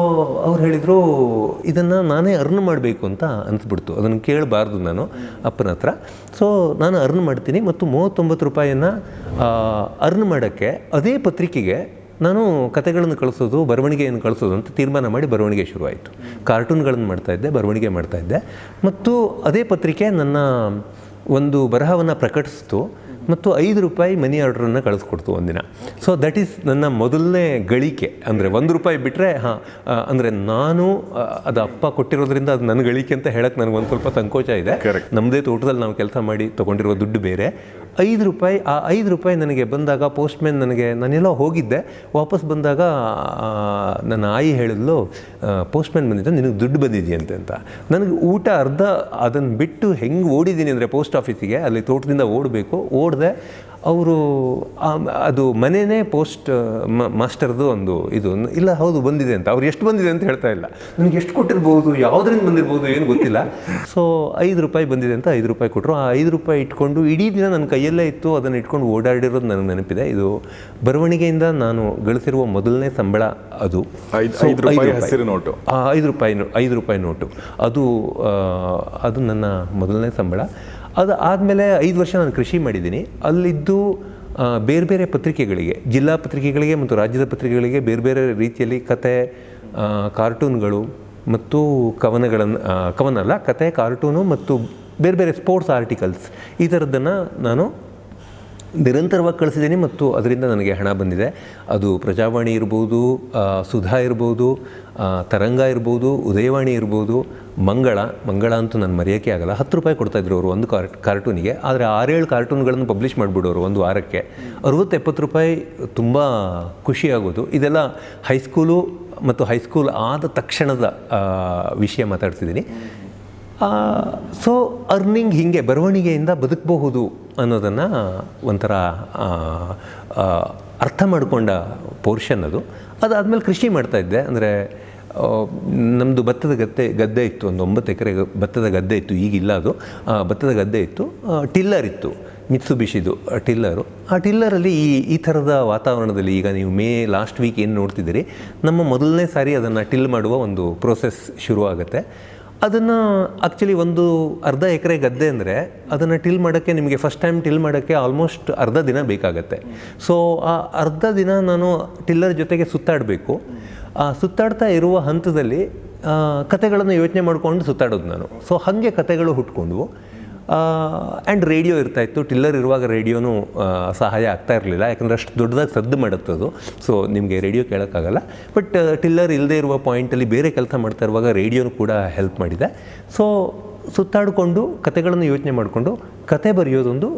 ಅವ್ರು ಹೇಳಿದರು ಇದನ್ನು ನಾನೇ ಅರ್ನ್ ಮಾಡಬೇಕು ಅಂತ ಅನಿಸ್ಬಿಡ್ತು. ಅದನ್ನು ಕೇಳಬಾರ್ದು ನಾನು ಅಪ್ಪನ ಹತ್ರ. ಸೊ ನಾನು ಅರ್ನ್ ಮಾಡ್ತೀನಿ ಮತ್ತು ಮೂವತ್ತೊಂಬತ್ತು ರೂಪಾಯಿಯನ್ನು ಅರ್ನ್ ಮಾಡೋಕ್ಕೆ ಅದೇ ಪತ್ರಿಕೆಗೆ ನಾನು ಕತೆಗಳನ್ನು ಕಳಿಸೋದು ಬರವಣಿಗೆಯನ್ನು ಕಳಿಸೋದು ಅಂತ ತೀರ್ಮಾನ ಮಾಡಿ ಬರವಣಿಗೆ ಶುರುವಾಯಿತು. ಕಾರ್ಟೂನ್ಗಳನ್ನು ಮಾಡ್ತಾಯಿದ್ದೆ ಬರವಣಿಗೆ ಮಾಡ್ತಾಯಿದ್ದೆ ಮತ್ತು ಅದೇ ಪತ್ರಿಕೆ ನನ್ನ ಒಂದು ಬರಹವನ್ನು ಪ್ರಕಟಿಸ್ತು. ಮತ್ತು ಐದು ರೂಪಾಯಿ ಮನಿ ಆರ್ಡ್ರನ್ನು ಕಳಿಸ್ಕೊಡ್ತು ಒಂದಿನ. ಸೊ ದಟ್ ಈಸ್ ನನ್ನ ಮೊದಲನೇ ಗಳಿಕೆ. ಅಂದರೆ ಒಂದು ರೂಪಾಯಿ ಬಿಟ್ಟರೆ ಹಾಂ ಅಂದರೆ ನಾನು ಅದು ಅಪ್ಪ ಕೊಟ್ಟಿರೋದ್ರಿಂದ ಅದು ನನ್ನ ಗಳಿಕೆ ಅಂತ ಹೇಳಕ್ಕೆ ನನಗೆ ಒಂದು ಸ್ವಲ್ಪ ಸಂಕೋಚ ಇದೆ. ನಮ್ಮದೇ ತೋಟದಲ್ಲಿ ನಾವು ಕೆಲಸ ಮಾಡಿ ತೊಗೊಂಡಿರೋ ದುಡ್ಡು ಬೇರೆ. ಐದು ರೂಪಾಯಿ, ಆ ಐದು ರೂಪಾಯಿ ನನಗೆ ಬಂದಾಗ ಪೋಸ್ಟ್ಮ್ಯಾನ್ ನನಗೆ ನಾನೆಲ್ಲ ಹೋಗಿದ್ದೆ. ವಾಪಸ್ ಬಂದಾಗ ನನ್ನ ಆಯಿ ಹೇಳಿದ್ಲು ಪೋಸ್ಟ್ಮ್ಯಾನ್ ಬಂದಿದ್ದ, ನಿನಗೆ ದುಡ್ಡು ಬಂದಿದೆಯಂತೆ ಅಂತ. ನನಗೆ ಊಟ ಅರ್ಧ ಅದನ್ನು ಬಿಟ್ಟು ಹೆಂಗೆ ಓಡಿದ್ದೀನಿ ಅಂದರೆ ಪೋಸ್ಟ್ ಆಫೀಸಿಗೆ ಅಲ್ಲಿ ತೋಟದಿಂದ ಓಡಬೇಕು. ಓಡಿದೆ ಅವರು ಅದು ಮನೆಯೇ ಪೋಸ್ಟ್ ಮಾಸ್ಟರ್ದು ಒಂದು ಇದು. ಇಲ್ಲ ಹೌದು ಬಂದಿದೆ ಅಂತ. ಅವ್ರು ಎಷ್ಟು ಬಂದಿದೆ ಅಂತ ಹೇಳ್ತಾ ಇಲ್ಲ. ನನಗೆ ಎಷ್ಟು ಕೊಟ್ಟಿರ್ಬೋದು ಯಾವುದರಿಂದ ಬಂದಿರ್ಬೋದು ಏನು ಗೊತ್ತಿಲ್ಲ. ಸೊ ಐದು ರೂಪಾಯಿ ಬಂದಿದೆ ಅಂತ ಐದು ರೂಪಾಯಿ ಕೊಟ್ಟರು ಆ ಐದು ರೂಪಾಯಿ ಇಟ್ಕೊಂಡು ಇಡೀ ದಿನ ನನ್ನ ಕೈಯಲ್ಲೇ ಇತ್ತು. ಅದನ್ನು ಇಟ್ಕೊಂಡು ಓಡಾಡಿರೋದು ನನಗೆ ನೆನಪಿದೆ. ಇದು ಬರವಣಿಗೆಯಿಂದ ನಾನು ಗಳಿಸಿರುವ ಮೊದಲನೇ ಸಂಬಳ ಅದು. ಹಸಿರು ನೋಟು. ಆ, ಐದು ರೂಪಾಯಿ ಐದು ರೂಪಾಯಿ ನೋಟು. ಅದು ಅದು ನನ್ನ ಮೊದಲನೇ ಸಂಬಳ. ಅದು ಆದಮೇಲೆ ಐದು ವರ್ಷ ನಾನು ಕೃಷಿ ಮಾಡಿದ್ದೀನಿ. ಅಲ್ಲಿದ್ದು ಬೇರೆ ಬೇರೆ ಪತ್ರಿಕೆಗಳಿಗೆ, ಜಿಲ್ಲಾ ಪತ್ರಿಕೆಗಳಿಗೆ ಮತ್ತು ರಾಜ್ಯದ ಪತ್ರಿಕೆಗಳಿಗೆ ಬೇರೆ ಬೇರೆ ರೀತಿಯಲ್ಲಿ ಕತೆ ಕಾರ್ಟೂನ್ಗಳು ಮತ್ತು ಕವನಗಳನ್ನು ಕವನ ಅಲ್ಲ ಕತೆ, ಕಾರ್ಟೂನು ಮತ್ತು ಬೇರೆ ಬೇರೆ ಸ್ಪೋರ್ಟ್ಸ್ ಆರ್ಟಿಕಲ್ಸ್ ಈ ಥರದ್ದನ್ನು ನಾನು ನಿರಂತರವಾಗಿ ಕಳಿಸಿದ್ದೀನಿ ಮತ್ತು ಅದರಿಂದ ನನಗೆ ಹಣ ಬಂದಿದೆ. ಅದು ಪ್ರಜಾವಾಣಿ ಇರ್ಬೋದು ಸುಧಾ ಇರ್ಬೋದು ತರಂಗ ಇರ್ಬೋದು, ಉದಯವಾಣಿ ಇರ್ಬೋದು ಮಂಗಳ ಮಂಗಳ ಅಂತೂ ನಾನು ಮರೆಯೋಕ್ಕೆ ಆಗಲ್ಲ. ಹತ್ತು ರೂಪಾಯಿ ಕೊಡ್ತಾಯಿದ್ರು ಅವರು ಒಂದು ಕಾರ್ ಕಾರ್ಟೂನಿಗೆ. ಆದರೆ ಆರೇಳು ಕಾರ್ಟೂನ್ಗಳನ್ನು ಪಬ್ಲಿಷ್ ಮಾಡಿಬಿಡೋರು ಒಂದು ವಾರಕ್ಕೆ. ಅರುವತ್ತು ಎಪ್ಪತ್ತು ರೂಪಾಯಿ ತುಂಬ ಖುಷಿಯಾಗೋದು ಇದೆಲ್ಲ ಹೈಸ್ಕೂಲು ಮತ್ತು ಹೈಸ್ಕೂಲ್ ಆದ ತಕ್ಷಣದ ವಿಷಯ ಮಾತಾಡ್ತಿದ್ದೀನಿ. ಸೊ ಅರ್ನಿಂಗ್ ಹೀಗೆ ಬರವಣಿಗೆಯಿಂದ ಬದುಕಬಹುದು ಅನ್ನೋದನ್ನು ಒಂಥರ ಅರ್ಥ ಮಾಡಿಕೊಂಡ ಪೋರ್ಷನ್ ಅದು. ಅದಾದಮೇಲೆ ಕೃಷಿ ಮಾಡ್ತಾಯಿದ್ದೆ ಅಂದರೆ ನಮ್ಮದು ಭತ್ತದ ಗದ್ದೆ ಗದ್ದೆ ಇತ್ತು, ಒಂದು ಒಂಬತ್ತು ಎಕರೆ ಭತ್ತದ ಗದ್ದೆ ಇತ್ತು, ಈಗಿಲ್ಲ ಅದು. ಭತ್ತದ ಗದ್ದೆ ಇತ್ತು ಟಿಲ್ಲರ್ ಇತ್ತು ಮಿತ್ಸು ಬಿಸಿದು ಟಿಲ್ಲರು. ಆ ಟಿಲ್ಲರಲ್ಲಿ ಈ ಈ ಥರದ ವಾತಾವರಣದಲ್ಲಿ ಈಗ ನೀವು ಮೇ ಲಾಸ್ಟ್ ವೀಕ್ ಏನು ನೋಡ್ತಿದ್ದೀರಿ, ನಮ್ಮ ಮೊದಲನೇ ಸಾರಿ ಅದನ್ನು ಟಿಲ್ ಮಾಡುವ ಒಂದು ಪ್ರೋಸೆಸ್ ಶುರುವಾಗುತ್ತೆ. ಅದನ್ನು ಆ್ಯಕ್ಚುಲಿ ಒಂದು ಅರ್ಧ ಎಕರೆ ಗದ್ದೆ ಅಂದರೆ ಅದನ್ನು ಟಿಲ್ ಮಾಡೋಕ್ಕೆ ನಿಮಗೆ ಫಸ್ಟ್ ಟೈಮ್ ಟಿಲ್ ಮಾಡೋಕ್ಕೆ ಆಲ್ಮೋಸ್ಟ್ ಅರ್ಧ ದಿನ ಬೇಕಾಗತ್ತೆ. ಸೊ ಆ ಅರ್ಧ ದಿನ ನಾನು ಟಿಲ್ಲರ್ ಜೊತೆಗೆ ಸುತ್ತಾಡಬೇಕು. ಆ, ಸುತ್ತಾಡ್ತಾ ಇರುವ ಹಂತದಲ್ಲಿ ಕತೆಗಳನ್ನು ಯೋಚನೆ ಮಾಡಿಕೊಂಡು ಸುತ್ತಾಡೋದು ನಾನು. ಸೊ ಹಾಗೆ ಕತೆಗಳು ಹುಟ್ಕೊಂಡ್ವು. ಆ್ಯಂಡ್ ರೇಡಿಯೋ ಇರ್ತಾಯಿತ್ತು ಟಿಲ್ಲರ್ ಇರುವಾಗ ರೇಡಿಯೋನೂ ಸಹಾಯ ಆಗ್ತಾ ಇರಲಿಲ್ಲ. ಯಾಕಂದರೆ ಅಷ್ಟು ದೊಡ್ಡದಾಗಿ ಸದ್ದು ಮಾಡುತ್ತದು ಸೊ ನಿಮಗೆ ರೇಡಿಯೋ ಕೇಳೋಕ್ಕಾಗಲ್ಲ. ಬಟ್ ಟಿಲ್ಲರ್ ಇಲ್ಲದೆ ಇರುವ ಪಾಯಿಂಟಲ್ಲಿ ಬೇರೆ ಕೆಲಸ ಮಾಡ್ತಾ ಇರುವಾಗ ರೇಡಿಯೋನು ಕೂಡ ಹೆಲ್ಪ್ ಮಾಡಿದೆ. ಸೊ ಸುತ್ತಾಡಿಕೊಂಡು, ಕತೆಗಳನ್ನು ಯೋಚನೆ ಮಾಡಿಕೊಂಡು, ಕತೆ ಬರೆಯೋದೊಂದು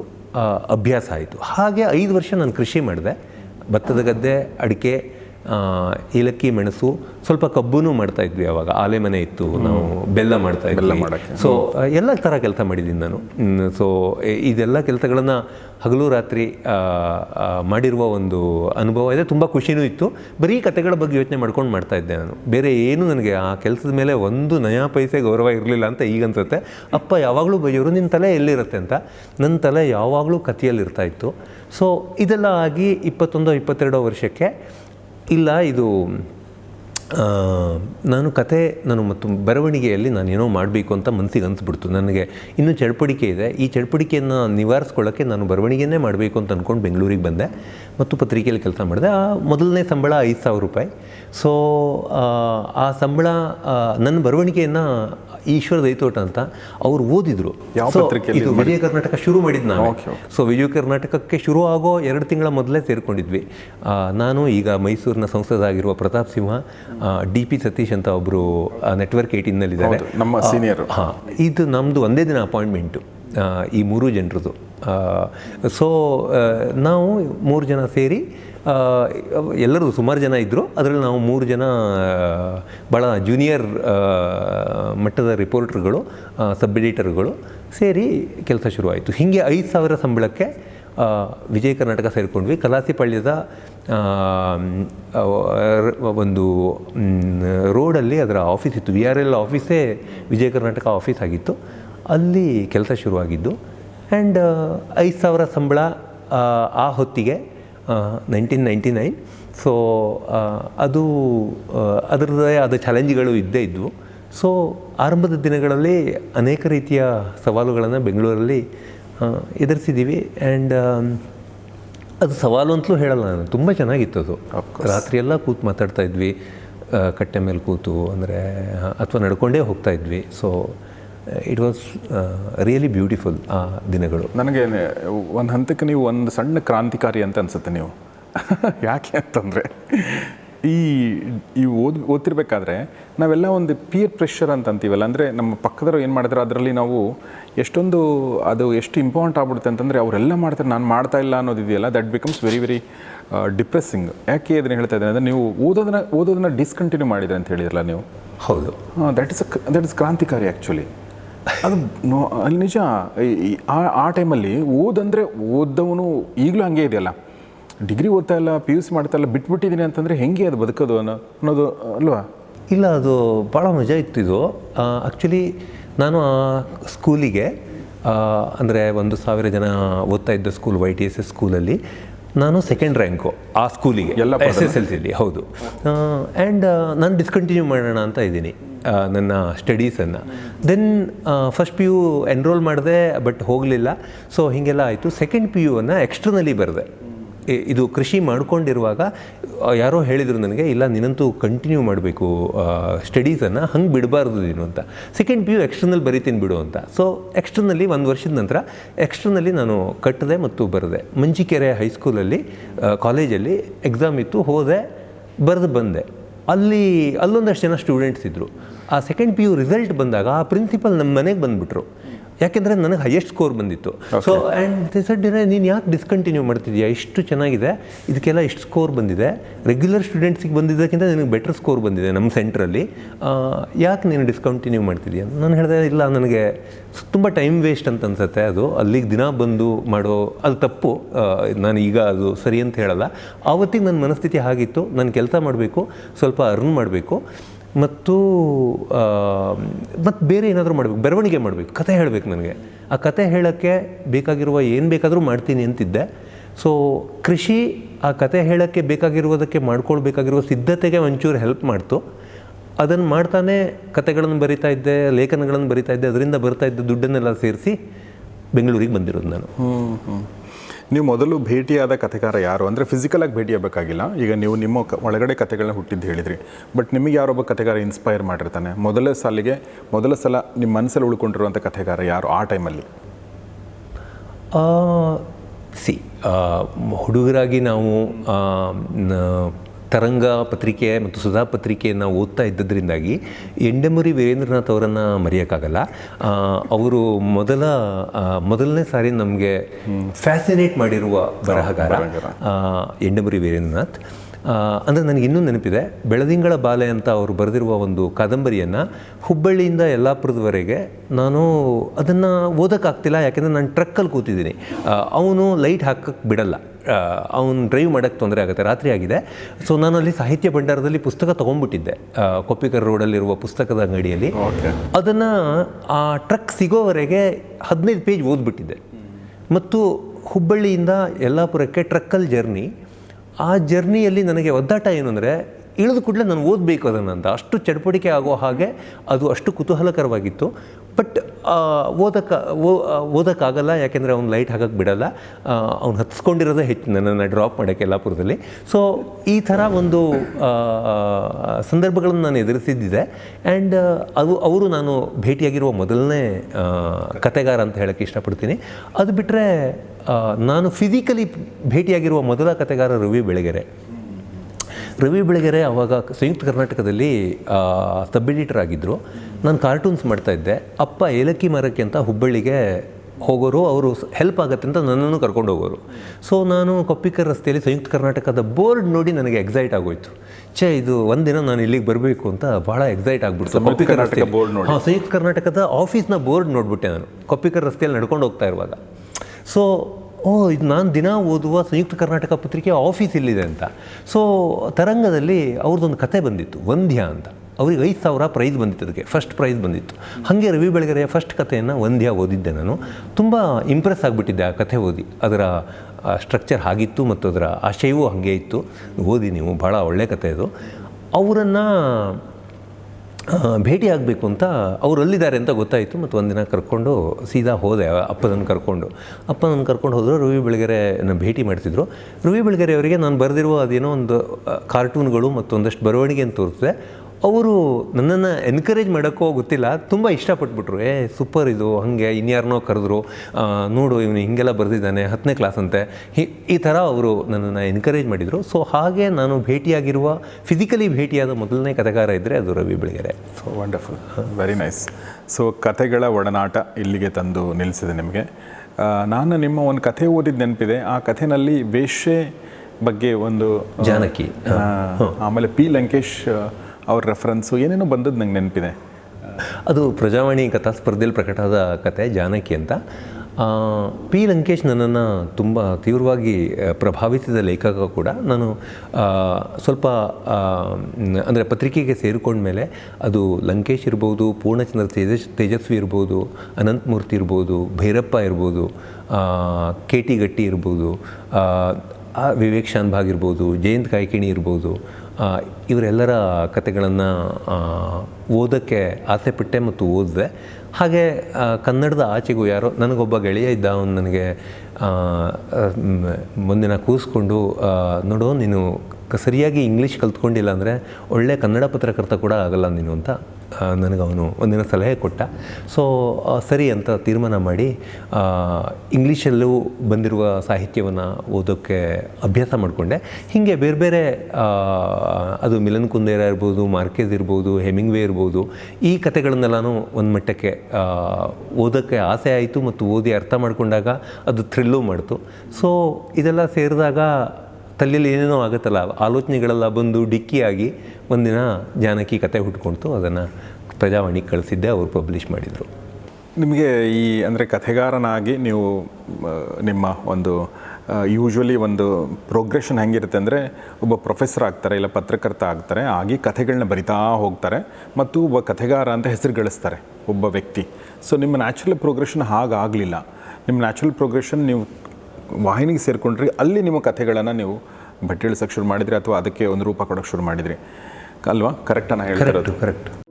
ಅಭ್ಯಾಸ ಆಯಿತು. ಹಾಗೆ ಐದು ವರ್ಷ ನಾನು ಕೃಷಿ ಮಾಡಿದೆ. ಭತ್ತದ ಗದ್ದೆ, ಅಡಿಕೆ ಏಲಕ್ಕಿ ಮೆಣಸು ಸ್ವಲ್ಪ ಕಬ್ಬುನೂ ಮಾಡ್ತಾ ಇದ್ವಿ ಅವಾಗ. ಆಲೆ ಮನೆ ಇತ್ತು ನಾವು ಬೆಲ್ಲ ಮಾಡ್ತಾ ಇದ್ವಿ. ಮಾಡಕ್ಕೆ. ಸೊ ಎಲ್ಲ ಥರ ಕೆಲಸ ಮಾಡಿದ್ದೀನಿ ನಾನು. ಸೊ ಇದೆಲ್ಲ ಕೆಲಸಗಳನ್ನು ಹಗಲು ರಾತ್ರಿ ಮಾಡಿರುವ ಒಂದು ಅನುಭವ ಇದೆ. ತುಂಬ ಖುಷಿನೂ ಇತ್ತು. ಬರೀ ಕತೆಗಳ ಬಗ್ಗೆ ಯೋಚನೆ ಮಾಡ್ಕೊಂಡು ಮಾಡ್ತಾ ಇದ್ದೆ ನಾನು. ಬೇರೆ ಏನು ನನಗೆ ಆ ಕೆಲಸದ ಮೇಲೆ ಒಂದು ನಯಾ ಪೈಸೆ ಗೌರವ ಇರಲಿಲ್ಲ ಅಂತ ಈಗ ಅನ್ಸುತ್ತೆ. ಅಪ್ಪ ಯಾವಾಗಲೂ ಬೈಯೋರು ನಿನ್ನ ತಲೆ ಎಲ್ಲಿರುತ್ತೆ ಅಂತ. ನನ್ನ ತಲೆ ಯಾವಾಗಲೂ ಕಥೆಯಲ್ಲಿರ್ತಾ ಇತ್ತು. ಸೊ ಇದೆಲ್ಲ ಆಗಿ ಇಪ್ಪತ್ತೊಂದೋ ಇಪ್ಪತ್ತೆರಡೋ ವರ್ಷಕ್ಕೆ ಇಲ್ಲ, ಇದು ನಾನು ಕತೆ, ನಾನು ಮತ್ತು ಬರವಣಿಗೆಯಲ್ಲಿ ನಾನು ಏನೋ ಮಾಡಬೇಕು ಅಂತ ಮನಸ್ಸಿಗೆ ಅನಿಸ್ಬಿಡ್ತು. ನನಗೆ ಇನ್ನೂ ಚಡಪಡಿಕೆ ಇದೆ. ಈ ಚಡಪಡಿಕೆಯನ್ನು ನಿವಾರಿಸ್ಕೊಳ್ಳೋಕ್ಕೆ ನಾನು ಬರವಣಿಗೆನೇ ಮಾಡಬೇಕು ಅಂತ ಅಂದ್ಕೊಂಡು ಬೆಂಗಳೂರಿಗೆ ಬಂದೆ. ಮತ್ತು ಪತ್ರಿಕೆಯಲ್ಲಿ ಕೆಲಸ ಮಾಡಿದೆ. ಆ ಮೊದಲನೇ ಸಂಬಳ ಐದು ಸಾವಿರ ರೂಪಾಯಿ. ಸೊ ಆ ಸಂಬಳ ನನ್ನ ಬರವಣಿಗೆಯನ್ನು ಈಶ್ವರ ದೈತೋಟ ಅಂತ ಅವ್ರು ಓದಿದ್ರು. ಇದು ವಿಜಯ ಕರ್ನಾಟಕ ಶುರು ಮಾಡಿದ್ದು ನಾವು. ಸೊ ವಿಜಯ ಕರ್ನಾಟಕಕ್ಕೆ ಶುರು ಆಗೋ ಎರಡು ತಿಂಗಳ ಮೊದಲೇ ಸೇರಿಕೊಂಡಿದ್ವಿ. ನಾನು ಈಗ ಮೈಸೂರಿನ ಸಂಸದಾಗಿರುವ ಪ್ರತಾಪ್ ಸಿಂಹ ಡಿ ಪಿ ಸತೀಶ್ ಅಂತ ಒಬ್ಬರು ನೆಟ್ವರ್ಕ್ ಏಯ್ಟೀನ್ನಲ್ಲಿದ್ದಾರೆ ಹೌದು, ನಮ್ಮ ಸೀನಿಯರ್ ಹಾಂ ಇದು ನಮ್ಮದು ಒಂದೇ ದಿನ ಅಪಾಯಿಂಟ್ಮೆಂಟು ಈ ಮೂರು ಜನರದು. ಸೊ ನಾವು ಮೂರು ಜನ ಸೇರಿ ಎಲ್ಲರೂ ಸುಮಾರು ಜನ ಇದ್ದರು ಅದರಲ್ಲಿ ನಾವು ಮೂರು ಜನ ಭಾಳ ಜೂನಿಯರ್ ಮಟ್ಟದ ರಿಪೋರ್ಟ್ರುಗಳು ಸಬ್ ಎಡಿಟರ್ಗಳು ಸೇರಿ ಕೆಲಸ ಶುರುವಾಯಿತು. ಹೀಗೆ ಐದು ಸಾವಿರ ಸಂಬಳಕ್ಕೆ ವಿಜಯ ಕರ್ನಾಟಕ ಸೇರಿಕೊಂಡ್ವಿ. ಆ, ಒಂದು ರೋಡಲ್ಲಿ ಅದರ ಆಫೀಸ್ ಇತ್ತು. ವಿ ಆರ್ ಎಲ್ ಆಫೀಸೇ ವಿಜಯ ಕರ್ನಾಟಕ ಆಫೀಸ್ ಆಗಿತ್ತು. ಅಲ್ಲಿ ಕೆಲಸ ಶುರುವಾಗಿದ್ದು. ಆ್ಯಂಡ್ ಐದು ಸಾವಿರ ಸಂಬಳ ಆ ಹೊತ್ತಿಗೆ ನೈನ್ಟೀನ್ ನೈಂಟಿ ನೈನ್ ಸೊ ಅದು ಅದರದೇ ಅದರದ್ದೇ ಆದ ಚಾಲೆಂಜ್ಗಳು ಇದ್ದೇ ಇದ್ವು. ಸೊ ಆರಂಭದ ದಿನಗಳಲ್ಲಿ ಅನೇಕ ರೀತಿಯ ಸವಾಲುಗಳನ್ನು ಬೆಂಗಳೂರಲ್ಲಿ ಎದುರಿಸಿದ್ದೀವಿ ಆ್ಯಂಡ್ ಅದು ಸವಾಲು ಅಂತಲೂ ಹೇಳಲ್ಲ ನಾನು. ತುಂಬ ಚೆನ್ನಾಗಿತ್ತು ಅದು. ರಾತ್ರಿಯೆಲ್ಲ ಕೂತು ಮಾತಾಡ್ತಾ ಇದ್ವಿ. ಕಟ್ಟೆ ಮೇಲೆ ಕೂತು ಅಂದರೆ ಅಥವಾ ನಡ್ಕೊಂಡೇ ಹೋಗ್ತಾ ಇದ್ವಿ. So it was really beautiful ಆ ದಿನಗಳು. ನನಗೆ ಒಂದು ಹಂತಕ್ಕೆ ನೀವು ಒಂದು ಸಣ್ಣ ಕ್ರಾಂತಿಕಾರಿ ಅಂತ ಅನ್ಸುತ್ತೆ ನೀವು. ಯಾಕೆ ಅಂತಂದರೆ ಈ ಈ ಓದ್ ಓದ್ತಿರ್ಬೇಕಾದ್ರೆ ನಾವೆಲ್ಲ ಒಂದು ಪಿಯರ್ ಪ್ರೆಷರ್ ಅಂತ ಅಂತೀವಲ್ಲ ಅಂದರೆ ನಮ್ಮ ಪಕ್ಕದವ್ರು ಏನು ಮಾಡಿದ್ರೆ ಅದರಲ್ಲಿ ನಾವು ಎಷ್ಟೊಂದು ಅದು ಎಷ್ಟು ಇಂಪಾರ್ಟೆಂಟ್ ಆಗ್ಬಿಡುತ್ತೆ ಅಂತಂದರೆ ಅವರೆಲ್ಲ ಮಾಡ್ತಾರೆ ನಾನು ಮಾಡ್ತಾ ಇಲ್ಲ ಅನ್ನೋದಿದೆಯಲ್ಲ that becomes very very depressing ಯಾಕೆ ಅದನ್ನು ಹೇಳ್ತಾ ಇದ್ದೀನಿ ಅಂದರೆ ನೀವು ಓದೋದನ್ನ ಓದೋದನ್ನ ಡಿಸ್ಕಂಟಿನ್ಯೂ ಮಾಡಿದ್ರೆ ಅಂತ ಹೇಳಿದ್ರಲ್ಲ ನೀವು. ಹೌದು. ದಟ್ ಇಸ್ ದಟ್ ಇಸ್ ಕ್ರಾಂತಿಕಾರಿ ಆ್ಯಕ್ಚುಲಿ ಅದು ಅಲ್ಲಿ ನಿಜ ಆ ಟೈಮಲ್ಲಿ ಓದಂದರೆ ಓದವನು ಈಗಲೂ ಹಂಗೆ ಇದೆಯಲ್ಲ. ಡಿಗ್ರಿ ಓದ್ತಾ ಇಲ್ಲ ಪಿ ಯು ಸಿ ಮಾಡ್ತಾ ಇಲ್ಲ ಬಿಟ್ಬಿಟ್ಟಿದ್ದೀನಿ ಅಂತಂದರೆ ಹೆಂಗೆ ಅದು ಬದುಕೋದು ಅನ್ನೋ ಅನ್ನೋದು ಅಲ್ವಾ? ಇಲ್ಲ ಅದು ಭಾಳ ಮಜಾ ಇತ್ತು ಇದು. ಆ್ಯಕ್ಚುಲಿ ನಾನು ಆ ಸ್ಕೂಲಿಗೆ ಅಂದರೆ ಒಂದು ಸಾವಿರ ಜನ ಓದ್ತಾ ಇದ್ದ school Y T S S ಸ್ಕೂಲಲ್ಲಿ ನಾನು ಸೆಕೆಂಡ್ ರ್ಯಾಂಕು ಆ ಸ್ಕೂಲಿಗೆ ಎಲ್ಲ ಎಸ್ ಎಸ್ ಎಲ್ ಸಿಲಿ ಹೌದು. ಆ್ಯಂಡ್ ನಾನು ಡಿಸ್ಕಂಟಿನ್ಯೂ ಮಾಡೋಣ ಅಂತ ಇದ್ದೀನಿ. ನನ್ನ ಸ್ಟಡೀಸನ್ನು. Then first P U enrol ಮಾಡಿದೆ ಬಟ್ ಹೋಗಲಿಲ್ಲ. ಸೊ ಹೀಗೆಲ್ಲ ಆಯಿತು. ಸೆಕೆಂಡ್ ಪಿ ಯುವನ್ನು ಎಕ್ಸ್ಟರ್ನಲಿ ಬರೆದೆ. ಇದು ಕೃಷಿ ಮಾಡ್ಕೊಂಡಿರುವಾಗ ಯಾರೋ ಹೇಳಿದರು ನನಗೆ, ಇಲ್ಲ ನೀನಂತೂ ಕಂಟಿನ್ಯೂ ಮಾಡಬೇಕು. ಸ್ಟಡೀಸನ್ನು ಹಂಗೆ ಬಿಡಬಾರ್ದು ನೀನು ಅಂತ. ಸೆಕೆಂಡ್ ಪಿ ಯು ಎಕ್ಸ್ಟರ್ನಲ್ ಬರಿತೀನಿ ಬಿಡು ಅಂತ. ಸೊ ಎಕ್ಸ್ಟ್ರನಲ್ಲಿ ಒಂದು ವರ್ಷದ ನಂತರ ಎಕ್ಸ್ಟ್ರನಲ್ಲಿ ನಾನು ಕಟ್ಟಿದೆ ಮತ್ತು ಬರೆದೆ. ಮಂಜಿಕೆರೆ ಹೈಸ್ಕೂಲಲ್ಲಿ ಕಾಲೇಜಲ್ಲಿ ಎಕ್ಸಾಮ್ ಇತ್ತು, ಹೋದೆ, ಬರೆದು ಬಂದೆ. ಅಲ್ಲಿ, ಅಲ್ಲೊಂದಷ್ಟು ಜನ ಸ್ಟೂಡೆಂಟ್ಸ್ ಇದ್ದರು ಆ ಸೆಕೆಂಡ್ ಪಿ ಯು ರಿಸಲ್ಟ್ ಬಂದಾಗ ಆ ಪ್ರಿನ್ಸಿಪಲ್ ನಮ್ಮ ಮನೆಗೆ ಬಂದುಬಿಟ್ರು. ಯಾಕೆಂದರೆ ನನಗೆ ಹೈಯೆಸ್ಟ್ ಸ್ಕೋರ್ ಬಂದಿತ್ತು. ಸೊ ಆ್ಯಂಡ್ ಸಡ್ ನೀನು ಯಾಕೆ ಡಿಸ್ಕಂಟಿನ್ಯೂ ಮಾಡ್ತಿದ್ಯಾ? ಇಷ್ಟು ಚೆನ್ನಾಗಿದೆ. ಇದಕ್ಕೆಲ್ಲ ಇಷ್ಟು ಸ್ಕೋರ್ ಬಂದಿದೆ. ರೆಗ್ಯುಲರ್ ಸ್ಟೂಡೆಂಟ್ಸಿಗೆ ಬಂದಿದ್ದಕ್ಕಿಂತ ನಿನಗೆ ಬೆಟರ್ ಸ್ಕೋರ್ ಬಂದಿದೆ ನಮ್ಮ ಸೆಂಟ್ರಲ್ಲಿ ಯಾಕೆ ನೀನು ಡಿಸ್ಕಂಟಿನ್ಯೂ ಮಾಡ್ತಿದ್ಯಾ? ನಾನು ಹೇಳಿದೆ ಇಲ್ಲ ನನಗೆ ತುಂಬ ಟೈಮ್ ವೇಸ್ಟ್ ಅಂತ ಅನ್ಸುತ್ತೆ ಅದು. ಅಲ್ಲಿಗೆ ದಿನ ಬಂದು ಮಾಡೋ ಅದು ತಪ್ಪು. ನಾನು ಈಗ ಅದು ಸರಿ ಅಂತ ಹೇಳಲ್ಲ. ಆವತ್ತಿಗೆ ನನ್ನ ಮನಸ್ಥಿತಿ ಹಾಗಿತ್ತು. ನಾನು ಕೆಲಸ ಮಾಡಬೇಕು. ಸ್ವಲ್ಪ ಅರ್ನ್ ಮಾಡಬೇಕು. ಮತ್ತು ಮತ್ತು ಬೇರೆ ಏನಾದರೂ ಮಾಡಬೇಕು, ಬೆರವಣಿಗೆ ಮಾಡಬೇಕು, ಕತೆ ಹೇಳಬೇಕು ನನಗೆ. ಆ ಕತೆ ಹೇಳೋಕ್ಕೆ ಬೇಕಾಗಿರುವ ಏನು ಬೇಕಾದರೂ ಮಾಡ್ತೀನಿ ಅಂತಿದ್ದೆ. ಸೊ ಕೃಷಿ ಆ ಕತೆ ಹೇಳೋಕ್ಕೆ ಬೇಕಾಗಿರುವುದಕ್ಕೆ ಮಾಡ್ಕೊಳ್ಬೇಕಾಗಿರುವ ಸಿದ್ಧತೆಗೆ ಒಂಚೂರು ಹೆಲ್ಪ್ ಮಾಡ್ತು. ಅದನ್ನು ಮಾಡ್ತಾನೆ ಕತೆಗಳನ್ನು ಬರಿತಾ ಇದ್ದೆ, ಲೇಖನಗಳನ್ನು ಬರಿತಾ ಇದ್ದೆ, ಅದರಿಂದ ಬರ್ತಾ ಇದ್ದ ದುಡ್ಡನ್ನೆಲ್ಲ ಸೇರಿಸಿ ಬೆಂಗಳೂರಿಗೆ ಬಂದಿರೋದು ನಾನು. ನೀವು ಮೊದಲು ಭೇಟಿಯಾದ ಕಥೆಗಾರ ಯಾರು? ಅಂದರೆ ಫಿಸಿಕಲಾಗಿ ಭೇಟಿಯಾಗಬೇಕಾಗಿಲ್ಲ ಈಗ ನೀವು ನಿಮ್ಮ ಒಳಗಡೆ ಕಥೆಗಳನ್ನ ಹುಟ್ಟಿದ್ದು ಹೇಳಿದ್ರಿ. ಬಟ್ ನಿಮಗೆ ಯಾರೊಬ್ಬ ಕಥೆಗಾರ ಇನ್ಸ್ಪೈರ್ ಮಾಡಿರ್ತಾನೆ. ಮೊದಲ ಸಾಲಿಗೆ, ಮೊದಲ ಸಲ ನಿಮ್ಮ ಮನಸ್ಸಲ್ಲಿ ಉಳ್ಕೊಂಡಿರುವಂಥ ಕಥೆಗಾರ ಯಾರು ಆ ಟೈಮಲ್ಲಿ ಸಿ ಹುಡುಗರಾಗಿ ನಾವು ತರಂಗ ಪತ್ರಿಕೆ ಮತ್ತು ಸುಧಾ ಪತ್ರಿಕೆಯನ್ನು ಓದ್ತಾ ಇದ್ದದ್ರಿಂದಾಗಿ ಎಂಡಮುರಿ ವೀರೇಂದ್ರನಾಥ್ ಅವರನ್ನು ಮರೆಯೋಕ್ಕಾಗಲ್ಲ. ಅವರು ಮೊದಲ ಮೊದಲನೇ ಸಾರಿ ನಮಗೆ ಫ್ಯಾಸಿನೇಟ್ ಮಾಡಿರುವ ಬರಹಗಾರ ಎಂಡೆಮುರಿ ವೀರೇಂದ್ರನಾಥ್. ಅಂದರೆ ನನಗೆ ಇನ್ನೂ ನೆನಪಿದೆ ಬೆಳದಿಂಗಳ ಬಾಲೆ ಅಂತ ಅವರು ಬರೆದಿರುವ ಒಂದು ಕಾದಂಬರಿಯನ್ನು ಹುಬ್ಬಳ್ಳಿಯಿಂದ ಯಲ್ಲಾಪುರದವರೆಗೆ ನಾನು ಅದನ್ನು ಓದೋಕ್ಕಾಗ್ತಿಲ್ಲ ಯಾಕೆಂದರೆ ನಾನು ಟ್ರಕ್ಕಲ್ಲಿ ಕೂತಿದ್ದೀನಿ. ಅವನು ಲೈಟ್ ಹಾಕಕ್ಕೆ ಬಿಡಲ್ಲ. ಅವನು ಡ್ರೈವ್ ಮಾಡೋಕ್ಕೆ ತೊಂದರೆ ಆಗುತ್ತೆ ರಾತ್ರಿ ಆಗಿದೆ. ಸೊ ನಾನು ಅಲ್ಲಿ ಸಾಹಿತ್ಯ ಭಂಡಾರದಲ್ಲಿ ಪುಸ್ತಕ ತೊಗೊಂಡ್ಬಿಟ್ಟಿದ್ದೆ. ಕೊಪ್ಪಿಕರ್ ರೋಡಲ್ಲಿರುವ ಪುಸ್ತಕದ ಅಂಗಡಿಯಲ್ಲಿ. ಅದನ್ನು ಆ ಟ್ರಕ್ ಸಿಗೋವರೆಗೆ ಹದಿನೈದು ಪೇಜ್ ಓದ್ಬಿಟ್ಟಿದ್ದೆ. ಮತ್ತು ಹುಬ್ಬಳ್ಳಿಯಿಂದ ಯಲ್ಲಾಪುರಕ್ಕೆ ಟ್ರಕ್ಕಲ್ಲಿ ಜರ್ನಿ ಆ ಜರ್ನಿಯಲ್ಲಿ ನನಗೆ ಒದ್ದಾಟ ಏನು ಅಂದರೆ, ಇಳಿದ ಕೂಡಲೇ ನಾನು ಓದಬೇಕು ಅದನ್ನು ಅಂತ. ಅಷ್ಟು ಚಟಪಟಿಕೆ ಆಗೋ ಹಾಗೆ ಅದು ಅಷ್ಟು ಕುತೂಹಲಕರವಾಗಿತ್ತು. ಬಟ್ ಓದಕ್ಕೆ ಓದೋಕ್ಕಾಗಲ್ಲ, ಯಾಕೆಂದರೆ ಅವ್ನು ಲೈಟ್ ಹಾಕಕ್ಕೆ ಬಿಡಲ್ಲ. ಅವ್ನು ಹತ್ಸ್ಕೊಂಡಿರೋದೇ ಹೆಚ್ಚು ನನ್ನನ್ನು ಡ್ರಾಪ್ ಮಾಡೋಕ್ಕೆ ಯಲ್ಲಾಪುರದಲ್ಲಿ. ಸೊ ಈ ಥರ ಒಂದು ಸಂದರ್ಭಗಳನ್ನು ನಾನು ಎದುರಿಸಿದ್ದಿದೆ. ಆ್ಯಂಡ್ ಅದು, ಅವರು ನಾನು ಭೇಟಿಯಾಗಿರುವ ಮೊದಲನೇ ಕತೆಗಾರ ಅಂತ ಹೇಳೋಕ್ಕೆ ಇಷ್ಟಪಡ್ತೀನಿ. ಅದು ಬಿಟ್ಟರೆ ನಾನು ಫಿಸಿಕಲಿ ಭೇಟಿಯಾಗಿರುವ ಮೊದಲ ಕತೆಗಾರ ರವಿ ಬೆಳಗೆರೆ. ರವಿ ಬೆಳಗೆರೆ ಅವಾಗ ಸಂಯುಕ್ತ ಕರ್ನಾಟಕದಲ್ಲಿ ಸಬ್ ಎಡಿಟರ್ ಆಗಿದ್ದರು ನಾನು ಕಾರ್ಟೂನ್ಸ್ ಮಾಡ್ತಾಯಿದ್ದೆ ಅಪ್ಪ ಏಲಕ್ಕಿ ಮರಕ್ಕೆ ಅಂತ ಹುಬ್ಬಳ್ಳಿಗೆ ಹೋಗೋರು ಅವರು ಹೆಲ್ಪ್ ಆಗುತ್ತೆ ಅಂತ ನನ್ನನ್ನು ಕರ್ಕೊಂಡು ಹೋಗೋರು. ಸೊ ನಾನು ಕೊಪ್ಪಿಕರ್ ರಸ್ತೆಯಲ್ಲಿ ಸಂಯುಕ್ತ ಕರ್ನಾಟಕದ ಬೋರ್ಡ್ ನೋಡಿ ನನಗೆ ಎಕ್ಸೈಟ್ ಆಗೋಯ್ತು. ಛೇ ಇದು ಒಂದಿನ ನಾನು ಇಲ್ಲಿಗೆ ಬರಬೇಕು ಅಂತ ಭಾಳ ಎಕ್ಸೈಟ್ ಆಗ್ಬಿಡ್ತು ಕೊಪ್ಪಿಕರ್ ಬೋರ್ಡ್. ನೋಡಿ. ಹಾ, ಸಂಯುಕ್ತ ಕರ್ನಾಟಕದ ಆಫೀಸ್ನ ಬೋರ್ಡ್ ನೋಡಿಬಿಟ್ಟೆ ನಾನು. ಕೊಪ್ಪಿಕರ್ ರಸ್ತೆಯಲ್ಲಿ ನಡ್ಕೊಂಡು ಹೋಗ್ತಾ ಇರುವಾಗ. ಸೊ ಓ, ಇದು ನಾನು ದಿನ ಓದುವ ಸಂಯುಕ್ತ ಕರ್ನಾಟಕ ಪತ್ರಿಕೆ ಆಫೀಸ್ ಇಲ್ಲಿದೆ ಅಂತ. ಸೊ ತರಂಗದಲ್ಲಿ ಅವ್ರದ್ದೊಂದು ಕತೆ ಬಂದಿತ್ತು, ವಂದ್ಯ ಅಂತ. ಅವ್ರಿಗೆ ಐದು ಸಾವಿರ ಪ್ರೈಸ್ ಬಂದಿತ್ತು ಅದಕ್ಕೆ ಫಸ್ಟ್ ಪ್ರೈಸ್ ಬಂದಿತ್ತು. ಹಾಗೆ ರವಿ ಬೆಳಗೆರೆಯ ಫಸ್ಟ್ ಕಥೆಯನ್ನು ವಂದ್ಯ ಓದಿದ್ದೆ ನಾನು. ತುಂಬ ಇಂಪ್ರೆಸ್ ಆಗಿಬಿಟ್ಟಿದ್ದೆ ಆ ಕಥೆ ಓದಿ. ಅದರ ಸ್ಟ್ರಕ್ಚರ್ ಹಾಗಿತ್ತು ಮತ್ತು ಅದರ ಆಶಯವೂ ಹಾಗೆ ಇತ್ತು. ಓದಿ ನೀವು ಭಾಳ ಒಳ್ಳೆಯ ಕಥೆ ಅದು. ಅವರನ್ನು ಭೇಟಿ ಆಗಬೇಕು ಅಂತ ಅವರು ಅಲ್ಲಿದ್ದಾರೆ ಅಂತ ಗೊತ್ತಾಯಿತು. ಮತ್ತು ಒಂದಿನ ಕರ್ಕೊಂಡು ಸೀದಾ ಹೋದೆ ಅಪ್ಪನನ್ನು ಕರ್ಕೊಂಡು. ಅಪ್ಪನನ್ನು ಕರ್ಕೊಂಡು ಹೋದರು, ರವಿ ಬೆಳಗೆರೆನ ಭೇಟಿ ಮಾಡ್ತಿದ್ರು. ರವಿ ಬೆಳಗೆರೆ ಅವರಿಗೆ ನಾನು ಬರೆದಿರುವ ಅದೇನೋ ಒಂದು ಕಾರ್ಟೂನ್ಗಳು ಮತ್ತು ಒಂದಷ್ಟು ಬರವಣಿಗೆ ಅಂತ ತೋರಿಸಿದೆ ಅವರು ನನ್ನನ್ನು ಎನ್ಕರೇಜ್ ಮಾಡೋಕ್ಕೋ ಗೊತ್ತಿಲ್ಲ ತುಂಬ ಇಷ್ಟಪಟ್ಬಿಟ್ರು. ಏ ಸೂಪರ್ ಇದು ಹಾಗೆ ಇನ್ಯಾರನೋ ಕರೆದ್ರು ನೋಡು ಇವನು ಹೀಗೆಲ್ಲ ಬರೆದಿದ್ದಾನೆ ಹತ್ತನೇ ಕ್ಲಾಸ್ ಅಂತೆ. ಹಿ- ಈ ಥರ ಅವರು ನನ್ನನ್ನು ಎನ್ಕರೇಜ್ ಮಾಡಿದರು. ಸೊ ಹಾಗೆ ನಾನು ಭೇಟಿಯಾಗಿರುವ ಫಿಸಿಕಲಿ ಭೇಟಿಯಾದ ಮೊದಲನೇ ಕಥೆಗಾರ ಇದ್ದರೆ ಅದು Ravi Belagere. So wonderful very nice so ಕಥೆಗಳ ಒಡನಾಟ ಇಲ್ಲಿಗೆ ತಂದು ನಿಲ್ಲಿಸಿದೆ ನಿಮಗೆ. ನಾನು ನಿಮ್ಮ ಒಂದು ಕಥೆ ಓದಿದ ನೆನಪಿದೆ. ಆ ಕಥೆನಲ್ಲಿ ವೇಶ್ಯೆ ಬಗ್ಗೆ ಒಂದು ಜಾನಕಿ. ಆಮೇಲೆ ಪಿ ಲಂಕೇಶ್ ಅವ್ರ ರೆಫರೆನ್ಸು ಏನೇನೋ ಬಂದದ್ದು ನಂಗೆ ನೆನಪಿದೆ. ಅದು ಪ್ರಜಾವಾಣಿ ಕಥಾ ಸ್ಪರ್ಧೆಯಲ್ಲಿ ಆದ ಕತೆ ಜಾನಕಿ ಅಂತ. ಪಿ ಲಂಕೇಶ್ ನನ್ನನ್ನು ತುಂಬ ತೀವ್ರವಾಗಿ ಪ್ರಭಾವಿಸಿದ ಲೇಖಕ ಕೂಡ. ನಾನು ಸ್ವಲ್ಪ ಅಂದರೆ ಪತ್ರಿಕೆಗೆ ಸೇರಿಕೊಂಡ್ಮೇಲೆ ಅದು ಲಂಕೇಶ್ ಇರ್ಬೋದು, ಪೂರ್ಣಚಂದ್ರ ತೇಜಸ್, ತೇಜಸ್ವಿ ಇರ್ಬೋದು ಅನಂತಮೂರ್ತಿ ಇರ್ಬೋದು, ಭೈರಪ್ಪ ಇರ್ಬೋದು ಕೆ ಟಿ ಗಟ್ಟಿ ಇರ್ಬೋದು ವಿವೇಕ್ ಶಾನ್ಭಾಗ್ ಇರ್ಬೋದು, ಜಯಂತ್ ಕಾಯ್ಕಿಣಿ ಇರ್ಬೋದು ಇವರೆಲ್ಲರ ಕತೆಗಳನ್ನು ಓದೋಕ್ಕೆ ಆಸೆಪಟ್ಟೆ ಮತ್ತು ಓದಿದೆ. ಹಾಗೆ ಕನ್ನಡದ ಆಚೆಗೂ ಯಾರೋ, ನನಗೊಬ್ಬ ಗೆಳೆಯ ಇದ್ದ, ಅವನು ನನಗೆ ಮುಂದಿನ ಕೂಸ್ಕೊಂಡು ನೋಡು, ನೀನು ಸರಿಯಾಗಿ ಇಂಗ್ಲೀಷ್ ಕಲ್ತ್ಕೊಂಡಿಲ್ಲ ಅಂದರೆ ಒಳ್ಳೆ ಕನ್ನಡ ಪತ್ರಕರ್ತ ಕೂಡ ಆಗಲ್ಲ ನೀನು ಅಂತ ನನಗೆ ಅವನು ಒಂದಿನ ಸಲಹೆ ಕೊಟ್ಟ. ಸೊ ಸರಿ ಅಂತ ತೀರ್ಮಾನ ಮಾಡಿ ಇಂಗ್ಲೀಷಲ್ಲೂ ಬಂದಿರುವ ಸಾಹಿತ್ಯವನ್ನು ಓದೋಕ್ಕೆ ಅಭ್ಯಾಸ ಮಾಡಿಕೊಂಡೆ. ಹೀಗೆ ಬೇರೆ ಬೇರೆ ಅದು ಮಿಲನ್ ಕುಂದೇರ ಇರ್ಬೋದು ಮಾರ್ಕೇಸ್ ಇರ್ಬೋದು, ಹೆಮಿಂಗ್ವೇ ಇರ್ಬೋದು, ಈ ಕತೆಗಳನ್ನೆಲ್ಲನೂ ಒಂದು ಮಟ್ಟಕ್ಕೆ ಓದೋಕ್ಕೆ ಆಸೆ ಆಯಿತು ಮತ್ತು ಓದಿ ಅರ್ಥ ಮಾಡಿಕೊಂಡಾಗ ಅದು ಥ್ರಿಲ್ಲೂ ಮಾಡಿತು. ಸೊ ಇದೆಲ್ಲ ಸೇರಿದಾಗ ತಲೆಯಲ್ಲಿ ಏನೇನೋ ಆಗುತ್ತಲ್ಲ, ಆಲೋಚನೆಗಳೆಲ್ಲ ಬಂದು ಡಿಕ್ಕಿಯಾಗಿ ಒಂದಿನ ಜಾನಕಿ ಕತೆ ಹುಟ್ಕೊಳ್ತು, ಅದನ್ನು ಪ್ರಜಾವಾಣಿಗೆ ಕಳಿಸಿದ್ದೆ, ಅವರು ಪಬ್ಲಿಷ್ ಮಾಡಿದರು. ನಿಮಗೆ ಈ ಅಂದರೆ ಕಥೆಗಾರನಾಗಿ ನೀವು ನಿಮ್ಮ ಒಂದು ಯೂಶ್ವಲಿ ಒಂದು ಪ್ರೋಗ್ರೆಷನ್ ಹೆಂಗಿರುತ್ತೆ ಅಂದರೆ ಒಬ್ಬ ಪ್ರೊಫೆಸರ್ ಆಗ್ತಾರೆ, ಇಲ್ಲ ಪತ್ರಕರ್ತ ಆಗ್ತಾರೆ, ಆಗಿ ಕಥೆಗಳನ್ನ ಬರಿತಾ ಹೋಗ್ತಾರೆ, ಮತ್ತು ಒಬ್ಬ ಕಥೆಗಾರ ಅಂತ ಹೆಸರು ಗಳಿಸ್ತಾರೆ ಒಬ್ಬ ವ್ಯಕ್ತಿ. ಸೊ ನಿಮ್ಮ ನ್ಯಾಚುರಲ್ ಪ್ರೋಗ್ರೆಷನ್ ಹಾಗಾಗಲಿಲ್ಲ. ನಿಮ್ಮ ನ್ಯಾಚುರಲ್ ಪ್ರೋಗ್ರೆಷನ್ ನೀವು ವಾಹಿನಿಗೆ ಸೇರಿಕೊಂಡ್ರಿ, ಅಲ್ಲಿ ನಿಮ್ಮ ಕಥೆಗಳನ್ನು ನೀವು ಬಟ್ಟೆ ಶುರು ಮಾಡಿದ್ರಿ ಅಥವಾ ಅದಕ್ಕೆ ಒಂದು ರೂಪ ಕೊಡೋಕ್ಕೆ ಶುರು ಮಾಡಿದ್ರಿ? ಅಲ್ವಾ? ಕರೆಕ್ಟಾಗಿ ಹೇಳ್ತಿರೋದು ಕರೆಕ್ಟು ಕರೆಕ್ಟ್